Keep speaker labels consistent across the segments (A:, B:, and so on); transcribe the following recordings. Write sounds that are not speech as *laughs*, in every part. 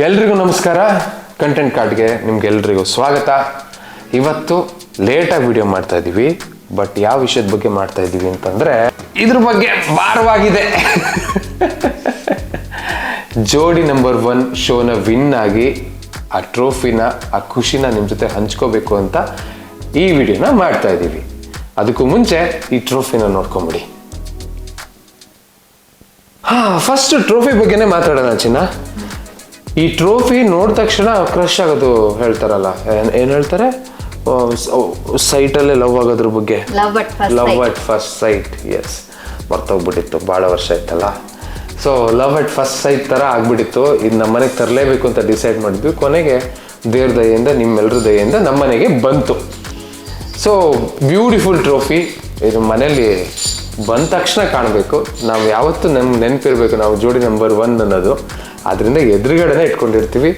A: ಎಲ್ರಿಗೂ ನಮಸ್ಕಾರ. ಕಂಟೆಂಟ್ ಕಾರ್ಡ್ಗೆ ನಿಮ್ಗೆಲ್ರಿಗೂ ಸ್ವಾಗತ. ಇವತ್ತು ಲೇಟಾಗಿ ವಿಡಿಯೋ ಮಾಡ್ತಾ ಇದ್ದೀವಿ ಬಟ್ ಯಾವ ವಿಷಯದ ಬಗ್ಗೆ ಮಾಡ್ತಾ ಇದ್ದೀವಿ ಅಂತಂದ್ರೆ ಇದ್ರ ಬಗ್ಗೆ ಭಾರವಾಗಿದೆ. *laughs* ಜೋಡಿ ನಂಬರ್ ಒನ್ ಶೋನ ವಿನ್ ಆಗಿ ಆ ಟ್ರೋಫಿನ ಆ ಖುಷಿನ ನಿಮ್ಮ ಜೊತೆ ಹಂಚ್ಕೋಬೇಕು ಅಂತ ಈ ವಿಡಿಯೋನ ಮಾಡ್ತಾ ಇದ್ದೀವಿ ಅದಕ್ಕೂ ಮುಂಚೆ ಈ ಟ್ರೋಫಿನ ನೋಡ್ಕೊಂಬಿಡಿ. ಹಾ ಫಸ್ಟ್ ಟ್ರೋಫಿ ಬಗ್ಗೆನೇ ಮಾತಾಡೋಣ ಚಿನ್ನ. ಈ ಟ್ರೋಫಿ ನೋಡಿದ ತಕ್ಷಣ ಕ್ರಶ್ ಆಗೋದು ಹೇಳ್ತಾರಲ್ಲ. ಏನ್ ಏನ್ ಹೇಳ್ತಾರೆ? ಸೈಟಲ್ಲೇ ಲವ್ ಆಗೋದ್ರ ಬಗ್ಗೆ.
B: Love at first
A: love at first sight yes ಮರ್ತೋಗ್ಬಿಟ್ಟಿತ್ತು ಭಾಳ ವರ್ಷ ಆಯ್ತಲ್ಲ. So love at first sight ಥರ ಆಗ್ಬಿಟ್ಟಿತ್ತು. ಇದು ನಮ್ಮ ಮನೆಗೆ ತರಲೇಬೇಕು ಅಂತ ಡಿಸೈಡ್ ಮಾಡಿದ್ವಿ. ಕೊನೆಗೆ ದೇವ್ರ ದಯೆಯಿಂದ ನಿಮ್ಮೆಲ್ಲರ ದಯೆಯಿಂದ ನಮ್ಮ ಮನೆಗೆ ಬಂತು. ಸೊ ಬ್ಯೂಟಿಫುಲ್ ಟ್ರೋಫಿ ಇದು ಮನೇಲಿ ಬಂದ ತಕ್ಷಣ ಕಾಣಬೇಕು. ನಾವು ಯಾವತ್ತೂ ನಮ್ಗೆ ನೆನಪಿರಬೇಕು. ನಾವು ಜೋಡಿ ನಂಬರ್ ಒನ್ ಅನ್ನೋದು. ಅದರಿಂದ ಎದುರುಗಡೆನೇ ಇಟ್ಕೊಂಡಿರ್ತೀವಿ.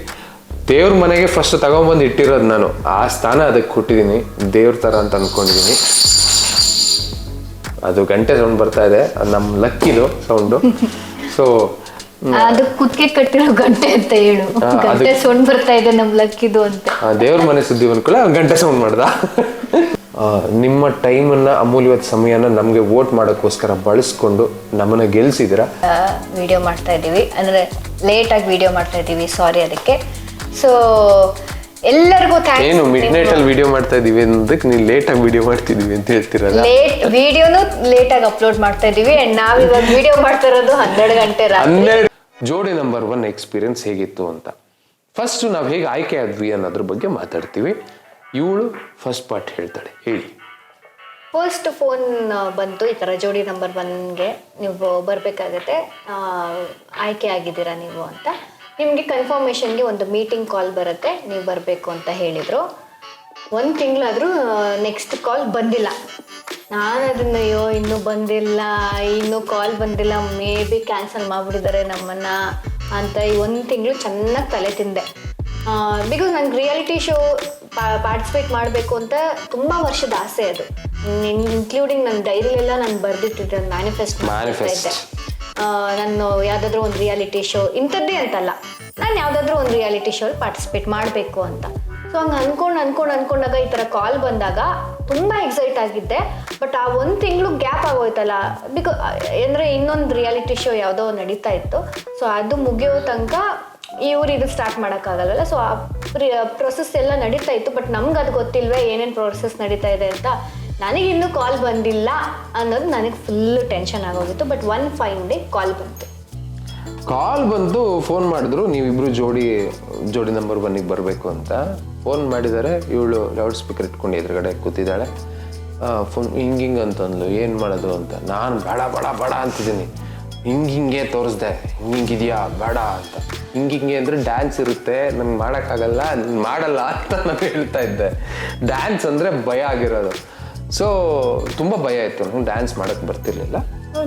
A: ದೇವ್ರ ಮನೆಗೆ ಫಸ್ಟ್ ತಗೊಂಬಂದು ಇಟ್ಟಿರೋದು ನಾನು. ಆ ಸ್ಥಾನ ಅದಕ್ಕೆ ಕೊಟ್ಟಿದ್ದೀನಿ. ದೇವ್ರ ಥರ ಅಂತ ಅಂದ್ಕೊಂಡಿದ್ದೀನಿ ಅದು ಗಂಟೆ ಸೌಂಡ್ ಬರ್ತಾ ಇದೆ. ಅದು ನಮ್ಮ ಲಕ್ಕಿದು ಸೌಂಡು. ಸೊ *laughs*
B: ಅದು ಕುತ್ತಿಗೆ ಕಟ್ಟಿರೋ ಗಂಟೆ ಅಂತ ಹೇಳು. ಗಂಟೆ ಸೌಂಡ್ ಬರ್ತಾ ಇದೆ ನಮ್ ಲಕ್ಕಿದು ಅಂತ.
A: ದೇವ್ರ ಮನೆ ಸುದ್ದಿ ಬಂದ್ಕೊಳ್ಳ ಗಂಟೆ ಸೌಂಡ್ ಮಾಡ್ದ. *laughs* ನಿಮ್ಮ ಟೈಮನ್ನ ಅಮೂಲ್ಯವಾದ ಸಮಯನ ನಮಗೆ ವೋಟ್ ಮಾಡೋಕ್ಕೋಸ್ಕರ ಬಳಸ್ಕೊಂಡು ನಮ್ಮನ್ನ ಗೆಲ್ಸಿದಿರ
B: ವಿಡಿಯೋ ಮಾಡ್ತಾ ಇದ್ದೀವಿ. ಅಂದ್ರೆ ಲೇಟಾಗಿ ವಿಡಿಯೋ ಮಾಡ್ತಾ ಇದ್ದೀವಿ. ಸಾರಿ ಅದಕ್ಕೆ. ಸೊ ಎಲ್ಲರಿಗೂ
A: ಏನು ಮಿಡ್ ನೈಟ್ ಅಲ್ಲಿ ವಿಡಿಯೋ ಮಾಡ್ತಾ ಇದೀವಿ ಅನ್ನೋದಕ್ಕೆ ನೀವು ಲೇಟ್ ಆಗಿ ವಿಡಿಯೋ ಮಾಡ್ತಿದೀವಿ ಅಂತ ಹೇಳ್ತಿರಲ್ಲ?
B: ಲೇಟ್ ವಿಡಿಯೋನು ಲೇಟ್ ಆಗಿ ಅಪ್ಲೋಡ್ ಮಾಡ್ತಾ ಇದೀವಿ ಅಂಡ್ ನಾವು ಇವಾಗ ವಿಡಿಯೋ ಮಾಡ್ತಾ ಇರೋದು ಹನ್ನೆರಡು ಗಂಟೆ ರಾತ್ರಿ.
A: ಹನ್ನೆರಡು ಜೋಡಿ ನಂಬರ್ ಒನ್ ಎಕ್ಸ್ಪೀರಿಯನ್ಸ್ ಹೇಗಿತ್ತು ಅಂತ. ಫಸ್ಟ್ ನಾವು ಹೇಗೆ ಆಯ್ಕೆ ಆದ್ವಿ ಅನ್ನೋದ್ರ ಬಗ್ಗೆ ಮಾತಾಡ್ತೀವಿ. ಇವಳು ಫಸ್ಟ್ ಪಾರ್ಟ್ ಹೇಳ್ತಾಳೆ. ಹೇಳಿ.
B: ಫಸ್ಟ್ ಫೋನ್ ಬಂತು ಈ ಥರ ಜೋಡಿ ನಂಬರ್ ಒನ್ಗೆ ನೀವು ಬರಬೇಕಾಗತ್ತೆ. ಆಯ್ಕೆ ಆಗಿದ್ದೀರಾ ನೀವು ಅಂತ. ನಿಮಗೆ ಕನ್ಫರ್ಮೇಷನ್ಗೆ ಒಂದು ಮೀಟಿಂಗ್ ಕಾಲ್ ಬರುತ್ತೆ. ನೀವು ಬರಬೇಕು ಅಂತ ಹೇಳಿದರು. ಒಂದು ತಿಂಗಳಾದರೂ ನೆಕ್ಸ್ಟ್ ಕಾಲ್ ಬಂದಿಲ್ಲ. ನಾನು ಅದನ್ನು ಅಯ್ಯೋ, ಇನ್ನೂ ಬಂದಿಲ್ಲ. ಇನ್ನೂ ಕಾಲ್ ಬಂದಿಲ್ಲ. ಮೇ ಬಿ ಕ್ಯಾನ್ಸಲ್ ಮಾಡಿಬಿಟ್ಟಿದ್ದಾರೆ ನಮ್ಮನ್ನು ಅಂತ ಈ ಒಂದು ತಿಂಗಳು ಚೆನ್ನಾಗಿ ತಲೆ ತಿಂದೆ. ಬಿಕಾಸ್ ನಂಗೆ ರಿಯಾಲಿಟಿ ಶೋ ಪಾರ್ಟಿಸಿಪೇಟ್ ಮಾಡಬೇಕು ಅಂತ ತುಂಬ ವರ್ಷದ ಆಸೆ ಅದು. ಇನ್ಕ್ಲೂಡಿಂಗ್ ನನ್ನ ಎಲ್ಲ ನಾನು ಬರೆದಿಟ್ಟಿದ್ದೆ ಮ್ಯಾನಿಫೆಸ್ಟ್
A: ಮಾಡ್ತಾ
B: ಇದ್ದೆ. ನಾನು ಯಾವುದಾದ್ರೂ ಒಂದು ರಿಯಾಲಿಟಿ ಶೋ ಇಂಥದ್ದೇ ಅಂತಲ್ಲ. ನಾನು ಯಾವುದಾದ್ರೂ ಒಂದು ರಿಯಾಲಿಟಿ ಶೋ ಪಾರ್ಟಿಸಿಪೇಟ್ ಮಾಡಬೇಕು ಅಂತ. ಸೊ ಹಂಗೆ ಅನ್ಕೊಂಡು ಅನ್ಕೊಂಡು ಅನ್ಕೊಂಡಾಗ ಈ ಥರ ಕಾಲ್ ಬಂದಾಗ ತುಂಬ ಎಕ್ಸೈಟ್ ಆಗಿದ್ದೆ. ಬಟ್ ಆ ಒಂದು ತಿಂಗಳು ಗ್ಯಾಪ್ ಆಗೋಯ್ತಲ್ಲ. ಬಿಕಾ ಅಂದರೆ ಇನ್ನೊಂದು ರಿಯಾಲಿಟಿ ಶೋ ಯಾವುದೋ ನಡೀತಾ ಇತ್ತು. ಸೊ ಅದು ಮುಗಿಯೋ ತನಕ ಇವ್ರು ಇದು ಸ್ಟಾರ್ಟ್ ಮಾಡೋಕ್ಕಾಗಲ್ಲ ಸೊ ಆ ಪ್ರೊಸೆಸ್ ಎಲ್ಲ ನಡೀತಾ ಇತ್ತು ಬಟ್ ನಮ್ಗೆ ಅದು ಗೊತ್ತಿಲ್ವೇ ಏನೇನು ಪ್ರೊಸೆಸ್ ನಡೀತಾ ಇದೆ ಅಂತ. ನನಗೆ ಇನ್ನೂ ಕಾಲ್ ಬಂದಿಲ್ಲ ಅನ್ನೋದು ನನಗೆ ಫುಲ್ಲು ಟೆನ್ಷನ್ ಆಗೋಗಿತ್ತು but one fine day call ಬಂತು.
A: ಕಾಲ್ ಬಂದು ಫೋನ್ ಮಾಡಿದ್ರು, ನೀವಿಬ್ರು ಜೋಡಿ ಜೋಡಿ ನಂಬರ್ ಒನ್ನಿಗೆ ಬರಬೇಕು ಅಂತ. ಫೋನ್ ಮಾಡಿದ್ದಾರೆ ಇವಳು ಲೌಡ್ ಸ್ಪೀಕರ್ ಇಟ್ಕೊಂಡು ಎದುರುಗಡೆ ಕೂತಿದ್ದಾಳೆ. ಫೋನ್ ಹಿಂಗಿಂಗ್ ಹಿಂಗೆ ಅಂತಂದ್ಲು, ಏನು ಮಾಡೋದು ಅಂತ. ನಾನು ಬೇಡ, ಬಡ ಬಡ ಅಂತಿದ್ದೀನಿ. ಹಿಂಗೆ ಹಿಂಗೆ ತೋರಿಸ್ದೆ ಹಿಂಗಿದೆಯಾ ಬೇಡ ಅಂತ. ಹಿಂಗೆ ಹಿಂಗೆ ಅಂದರೆ ಡ್ಯಾನ್ಸ್ ಇರುತ್ತೆ, ನಂಗೆ ಮಾಡೋಕ್ಕಾಗಲ್ಲ ಮಾಡಲ್ಲ ಅಂತ ನಾನು ಹೇಳ್ತಾ ಇದ್ದೆ. ಡ್ಯಾನ್ಸ್ ಅಂದರೆ ಭಯ ಆಗಿರೋದು. ಸೊ ತುಂಬ ಭಯ ಇತ್ತು. ನಂಗೆ ಡ್ಯಾನ್ಸ್ ಮಾಡೋಕ್ಕೆ ಬರ್ತಿರ್ಲಿಲ್ಲ.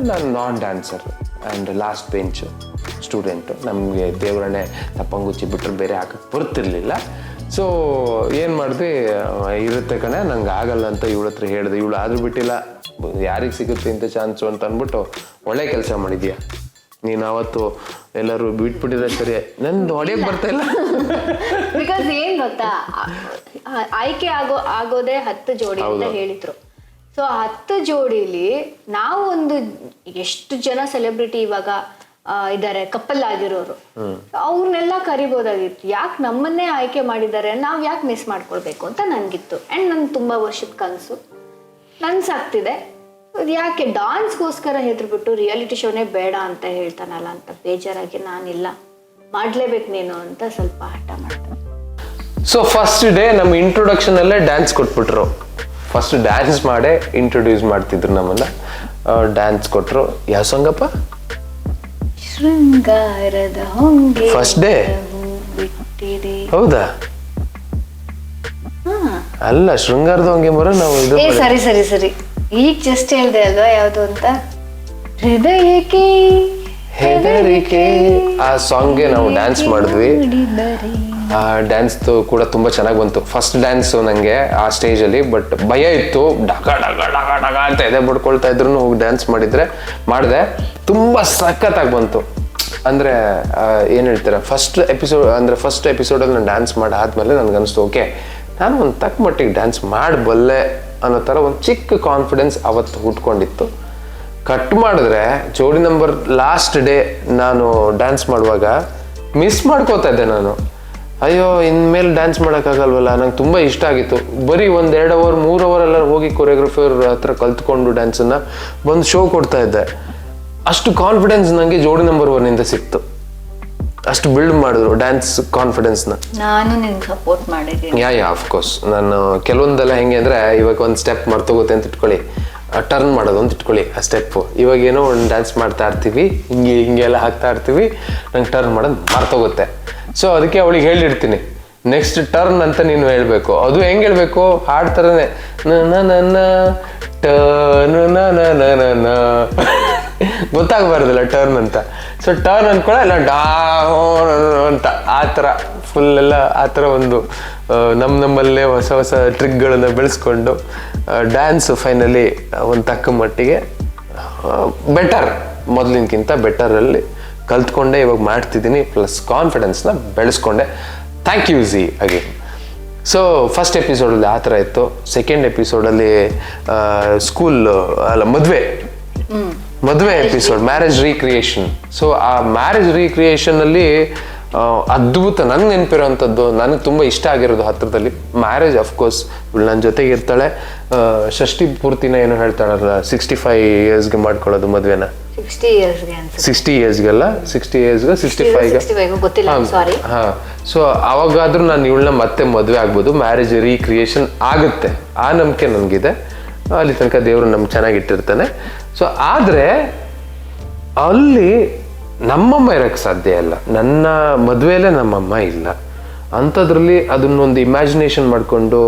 A: ನಾನು non dancer and last bench student ನಮಗೆ ದೇವರನ್ನೇ ತಪ್ಪಂಗುಚ್ಚಿ ಬಿಟ್ಟರೆ ಬೇರೆ ಹಾಕಕ್ಕೆ ಬರ್ತಿರ್ಲಿಲ್ಲ. ಸೊ ಏನು ಮಾಡಿದ್ವಿ ಇರುತ್ತೆ ಕಣೆ ನಂಗೆ ಆಗಲ್ಲ ಅಂತ ಇವಳ ಹತ್ರ ಹೇಳಿದೆ. ಇವಳು ಆದ್ರೂ ಬಿಟ್ಟಿಲ್ಲ. ಯಾರಿಗೆ ಸಿಗುತ್ತೆ ಇಂಥ ಚಾನ್ಸು ಅಂತ ಅಂದ್ಬಿಟ್ಟು ಒಳ್ಳೆ ಕೆಲಸ ಮಾಡಿದ್ಯಾ? ನೀನು ಅವತ್ತು ಎಲ್ಲರೂ ಬಿಟ್ಬಿಟ್ಟಿದ್ರೆ ಸರಿ. ನಂದು ಹೊಡೆಯಕ್ಕೆ ಬರ್ತಾ ಇಲ್ಲ.
B: ಬಿಕಾಸ್ ಏನ್ ಗೊತ್ತಾ? ಆಯ್ಕೆ ಆಗೋ ಆಗೋದೇ ಹತ್ತು ಜೋಡಿ ಅಂತ ಹೇಳಿದ್ರು. ಸೊ ಹತ್ತು ಜೋಡಿಲಿ ನಾವು ಒಂದು ಎಷ್ಟು ಜನ ಸೆಲೆಬ್ರಿಟಿ ಇವಾಗ ಇದ್ದಾರೆ ಕಪ್ಪಲ್ ಆಗಿರೋರು ಅವ್ರನ್ನೆಲ್ಲ ಕರಿಬೋದಾಗಿತ್ತು. ಯಾಕೆ ನಮ್ಮನ್ನೇ ಆಯ್ಕೆ ಮಾಡಿದ್ದಾರೆ? ನಾವು ಯಾಕೆ ಮಿಸ್ ಮಾಡ್ಕೊಳ್ಬೇಕು ಅಂತ ನನಗಿತ್ತು ಅಂಡ್ ನನ್ ತುಂಬಾ ವರ್ಷದ ಕನಸು. ನನ್ಸಾಗ್ತಿದೆ ಯಾಕೆ ಡಾನ್ಸ್ಗೋಸ್ಕರ ಹೆದ್ರುಬಿಟ್ಟು ರಿಯಾಲಿಟಿ ಶೋನೇ ಬೇಡ ಅಂತ ಹೇಳ್ತಾನಲ್ಲ ಅಂತ ಬೇಜಾರಾಗಿ ನಾನಿಲ್ಲ. ಮಾಡಲೇಬೇಕು ನೀನು ಅಂತ ಸ್ವಲ್ಪ ಹಠ ಮಾಡ್ತಾನೆ
A: ಸೊ ಫಸ್ಟ್ ಡೇ ನಮ್ಮ ಇಂಟ್ರೊಡಕ್ಷನ್ ಅಲ್ಲೇ ಡ್ಯಾನ್ಸ್ ಕೊಟ್ಬಿಟ್ರು. ಫಸ್ಟ್ ಡ್ಯಾನ್ಸ್ ಮಾಡೇ ಇಂಟ್ರೊಡ್ಯೂಸ್ ಮಾಡ್ತಿದ್ರು ನಮ್ಮನ್ನ. ಡ್ಯಾನ್ಸ್ ಕೊಟ್ರು. ಯಾವ ಸಾಂಗಪ್ಪ
B: ಶೃಂಗಾರದ ಹೊಂಗೆ
A: ಫಸ್ಟ್ ಡೇ
B: ಬಿಟ್ಟಿದೆ.
A: ಹೌದಾ? ಅಲ್ಲ ಶೃಂಗಾರದ ಹೊಂಗೆ ಮರ ನಾವು ಇದು
B: ಏ ಸರಿ ಸರಿ ಸರಿ. ಈಗ ಜಸ್ಟ್ ಹೇಳ್ದೆ ಅಲ್ವಾ ಯಾವುದು ಅಂತ? ಹೃದಯಕ್ಕೆ
A: ಹೆದರಿಕೆ. ಆ ಸಾಂಗ್ಗೆ ನಾವು ಡ್ಯಾನ್ಸ್ ಮಾಡಿದ್ವಿ.
B: ನುಡಿದರೆ.
A: ಆ ಡ್ಯಾನ್ಸ್ ಕೂಡ ತುಂಬಾ ಚೆನ್ನಾಗಿ ಬಂತು. ಫಸ್ಟ್ ಡ್ಯಾನ್ಸ್ ನಂಗೆ ಆ ಸ್ಟೇಜ್ ಅಲ್ಲಿ ಬಟ್ ಭಯ ಇತ್ತು. ಡಗ ಡಗ ಡಗ ಡಗ ಅಂತ ಎದೆ ಬಡ್ಕೊಳ್ತಾ ಇದ್ರು ಹೋಗಿ ಡ್ಯಾನ್ಸ್ ಮಾಡಿದ್ರೆ, ಮಾಡಿದೆ. ತುಂಬಾ ಸಖತ್ತಾಗಿ ಬಂತು. ಅಂದರೆ ಏನು ಹೇಳ್ತಾರೆ? ಫಸ್ಟ್ ಎಪಿಸೋಡ್ ಅಂದರೆ ಫಸ್ಟ್ ಎಪಿಸೋಡಲ್ಲಿ ನಾನು ಡ್ಯಾನ್ಸ್ ಮಾಡಾದ್ಮೇಲೆ ನನಗೆ ಅನಿಸ್ತು ಓಕೆ, ನಾನು ಒಂದು ತಕ್ಕ ಮಟ್ಟಿಗೆ ಡ್ಯಾನ್ಸ್ ಮಾಡಬಲ್ಲೆ ಅನ್ನೋ ಥರ ಒಂದು ಚಿಕ್ಕ ಕಾನ್ಫಿಡೆನ್ಸ್ ಅವತ್ತು ಹುಟ್ಕೊಂಡಿತ್ತು. ಕಟ್ ಮಾಡಿದ್ರೆ, ಜೋಡಿ ನಂಬರ್ ಲಾಸ್ಟ್ ಡೇ ನಾನು ಡ್ಯಾನ್ಸ್ ಮಾಡುವಾಗ ಮಿಸ್ ಮಾಡ್ಕೋತಾ ಇದ್ದೆ ನಾನು. ಅಯ್ಯೋ ಇನ್ಮೇಲೆ ಡ್ಯಾನ್ಸ್ ಮಾಡೋಕ್ಕಾಗಲ್ವಲ್ಲ? ನಂಗೆ ತುಂಬ ಇಷ್ಟ ಆಗಿತ್ತು. ಬರೀ ಒಂದು ಎರಡು ಅವರ್ ಮೂರು ಅವರ್ ಎಲ್ಲ ಹೋಗಿ ಕೊರಿಯೋಗ್ರಫರ್ ಹತ್ರ ಕಲ್ತ್ಕೊಂಡು ಡ್ಯಾನ್ಸನ್ನ ಬಂದು ಶೋ ಕೊಡ್ತಾ ಇದ್ದೆ. ಅಷ್ಟು ಕಾನ್ಫಿಡೆನ್ಸ್ ನನಗೆ ಜೋಡಿ ನಂಬರ್ ಒನ್ನಿಂದ ಸಿಕ್ತು. ಅಷ್ಟು ಬಿಲ್ಡ್ ಮಾಡಿದ್ರು ಡ್ಯಾನ್ಸ್ ಕಾನ್ಫಿಡೆನ್ಸ್ನ
B: ನಾನು ನಿಮ್ಗೆ ಸಪೋರ್ಟ್ ಮಾಡಿದ್ದೀನಿ.
A: ಯಾ ಯಾ ಕೋರ್ಸ್ ನಾನು ಕೆಲವೊಂದೆಲ್ಲ ಹೆಂಗೆ ಅಂದರೆ ಇವಾಗ ಒಂದು ಸ್ಟೆಪ್ ಮರ್ತೋಗುತ್ತೆ ಅಂತ ಇಟ್ಕೊಳ್ಳಿ. ಟರ್ನ್ ಮಾಡೋದು ಅಂತ ಇಟ್ಕೊಳ್ಳಿ ಆ ಸ್ಟೆಪ್ಪು ಇವಾಗ ಏನೋ ಒಂದು ಡ್ಯಾನ್ಸ್ ಮಾಡ್ತಾ ಇರ್ತೀವಿ ಹಿಂಗೆ ಹಿಂಗೆಲ್ಲ ಹಾಕ್ತಾ ಇರ್ತೀವಿ ನಂಗೆ ಟರ್ನ್ ಮಾಡೋದು ಮರ್ತೋಗುತ್ತೆ. ಸೊ ಅದಕ್ಕೆ ಅವಳಿಗೆ ಹೇಳಿರ್ತೀನಿ. ನೆಕ್ಸ್ಟ್ ಟರ್ನ್ ಅಂತ ನೀನು ಹೇಳಬೇಕು. ಅದು ಹೆಂಗೆ ಹೇಳಬೇಕು? ಹಾಡ್ ಥರನೇ ನನ್ನ ಟರ್ನ್ ನನ್ನ ಗೊತ್ತಾಗಬಾರ್ದಲ್ಲ ಟರ್ನ್ ಅಂತ. ಸೊ ಟರ್ನ್ ಅನ್ಕೊಳ್ಳ ಇಲ್ಲ, ಡಾ ಅಂತ. ಆ ಥರ. ಫುಲ್ ಎಲ್ಲ ಆ ಥರ ಒಂದು ನಮ್ಮ ನಮ್ಮಲ್ಲೇ ಹೊಸ ಹೊಸ ಟ್ರಿಕ್ಗಳನ್ನು ಬೆಳೆಸ್ಕೊಂಡು ಡ್ಯಾನ್ಸ್ ಫೈನಲಿ ಒಂದು ತಕ್ಕ ಮಟ್ಟಿಗೆ ಬೆಟರ್ ಮೊದಲಿನಕ್ಕಿಂತ ಬೆಟರಲ್ಲಿ ಕಲ್ತ್ಕೊಂಡೆ, ಇವಾಗ ಮಾಡ್ತಿದ್ದೀನಿ ಪ್ಲಸ್ ಕಾನ್ಫಿಡೆನ್ಸ್ನ ಬೆಳೆಸ್ಕೊಂಡೆ. Thank you Zee again so first ಎಪಿಸೋಡಲ್ಲಿ ಆ ಥರ ಇತ್ತು. ಸೆಕೆಂಡ್ ಎಪಿಸೋಡಲ್ಲಿ ಸ್ಕೂಲ್ ಅಲ್ಲ, ಮದುವೆ. ಮದುವೆ ಎಪಿಸೋಡ್ ಮ್ಯಾರೇಜ್ ರೀಕ್ರಿಯೇಷನ್ ಸೊ ಆ ಮ್ಯಾರೇಜ್ ರೀಕ್ರಿಯೇಷನಲ್ಲಿ ಅದ್ಭುತ ನನಗೆ ನೆನಪಿರೋಂಥದ್ದು, ನನಗೆ ತುಂಬ ಇಷ್ಟ ಆಗಿರೋದು ಹತ್ರದಲ್ಲಿ. ಮ್ಯಾರೇಜ್ ಅಫ್ಕೋರ್ಸ್ ಇವಳು ನನ್ನ ಜೊತೆಗೆ ಇರ್ತಾಳೆ. ಷಷ್ಠಿ ಪೂರ್ತಿನ ಏನು ಹೇಳ್ತಾಳಲ್ಲ ಸಿಕ್ಸ್ಟಿ ಫೈವ್ ಇಯರ್ಸ್ಗೆ ಮಾಡ್ಕೊಳ್ಳೋದು ಮದುವೆನ.
B: ಸಿಕ್ಸ್ಟಿ ಇಯರ್ಸ್ಗೆ ಅನ್ಸುತ್ತೆ.
A: ಸಿಕ್ಸ್ಟಿ ಇಯರ್ಸ್ಗೆಲ್ಲ ಸಿಕ್ಸ್ಟಿ ಇಯರ್ಸ್ಗೆ ಸಿಕ್ಸ್ಟಿ ಫೈವ್ಗೆ
B: 65 ಗೊತ್ತಿಲ್ಲ ಸಾರಿ
A: ಹಾ. ಸೊ ಅವಾಗಾದ್ರೂ ನಾನು ಇವಳನ್ನ ಮತ್ತೆ ಮದುವೆ ಆಗ್ಬೋದು. ಮ್ಯಾರೇಜ್ ರೀಕ್ರಿಯೇಷನ್ ಆಗುತ್ತೆ. ಆ ನಂಬಿಕೆ ನನಗಿದೆ ಅಲ್ಲಿ ತನಕ ದೇವರು ನಮ್ಗೆ ಚೆನ್ನಾಗಿಟ್ಟಿರ್ತಾನೆ. ಸೊ ಆದರೆ ಅಲ್ಲಿ ನಮ್ಮಮ್ಮ ಇರೋಕ್ಕೆ ಸಾಧ್ಯ ಇಲ್ಲ. ನನ್ನ ಮದುವೆಯಲ್ಲೇ ನಮ್ಮಮ್ಮ ಇಲ್ಲ. ಅಂಥದ್ರಲ್ಲಿ ಅದನ್ನೊಂದು ಇಮ್ಯಾಜಿನೇಷನ್ ಮಾಡಿಕೊಂಡು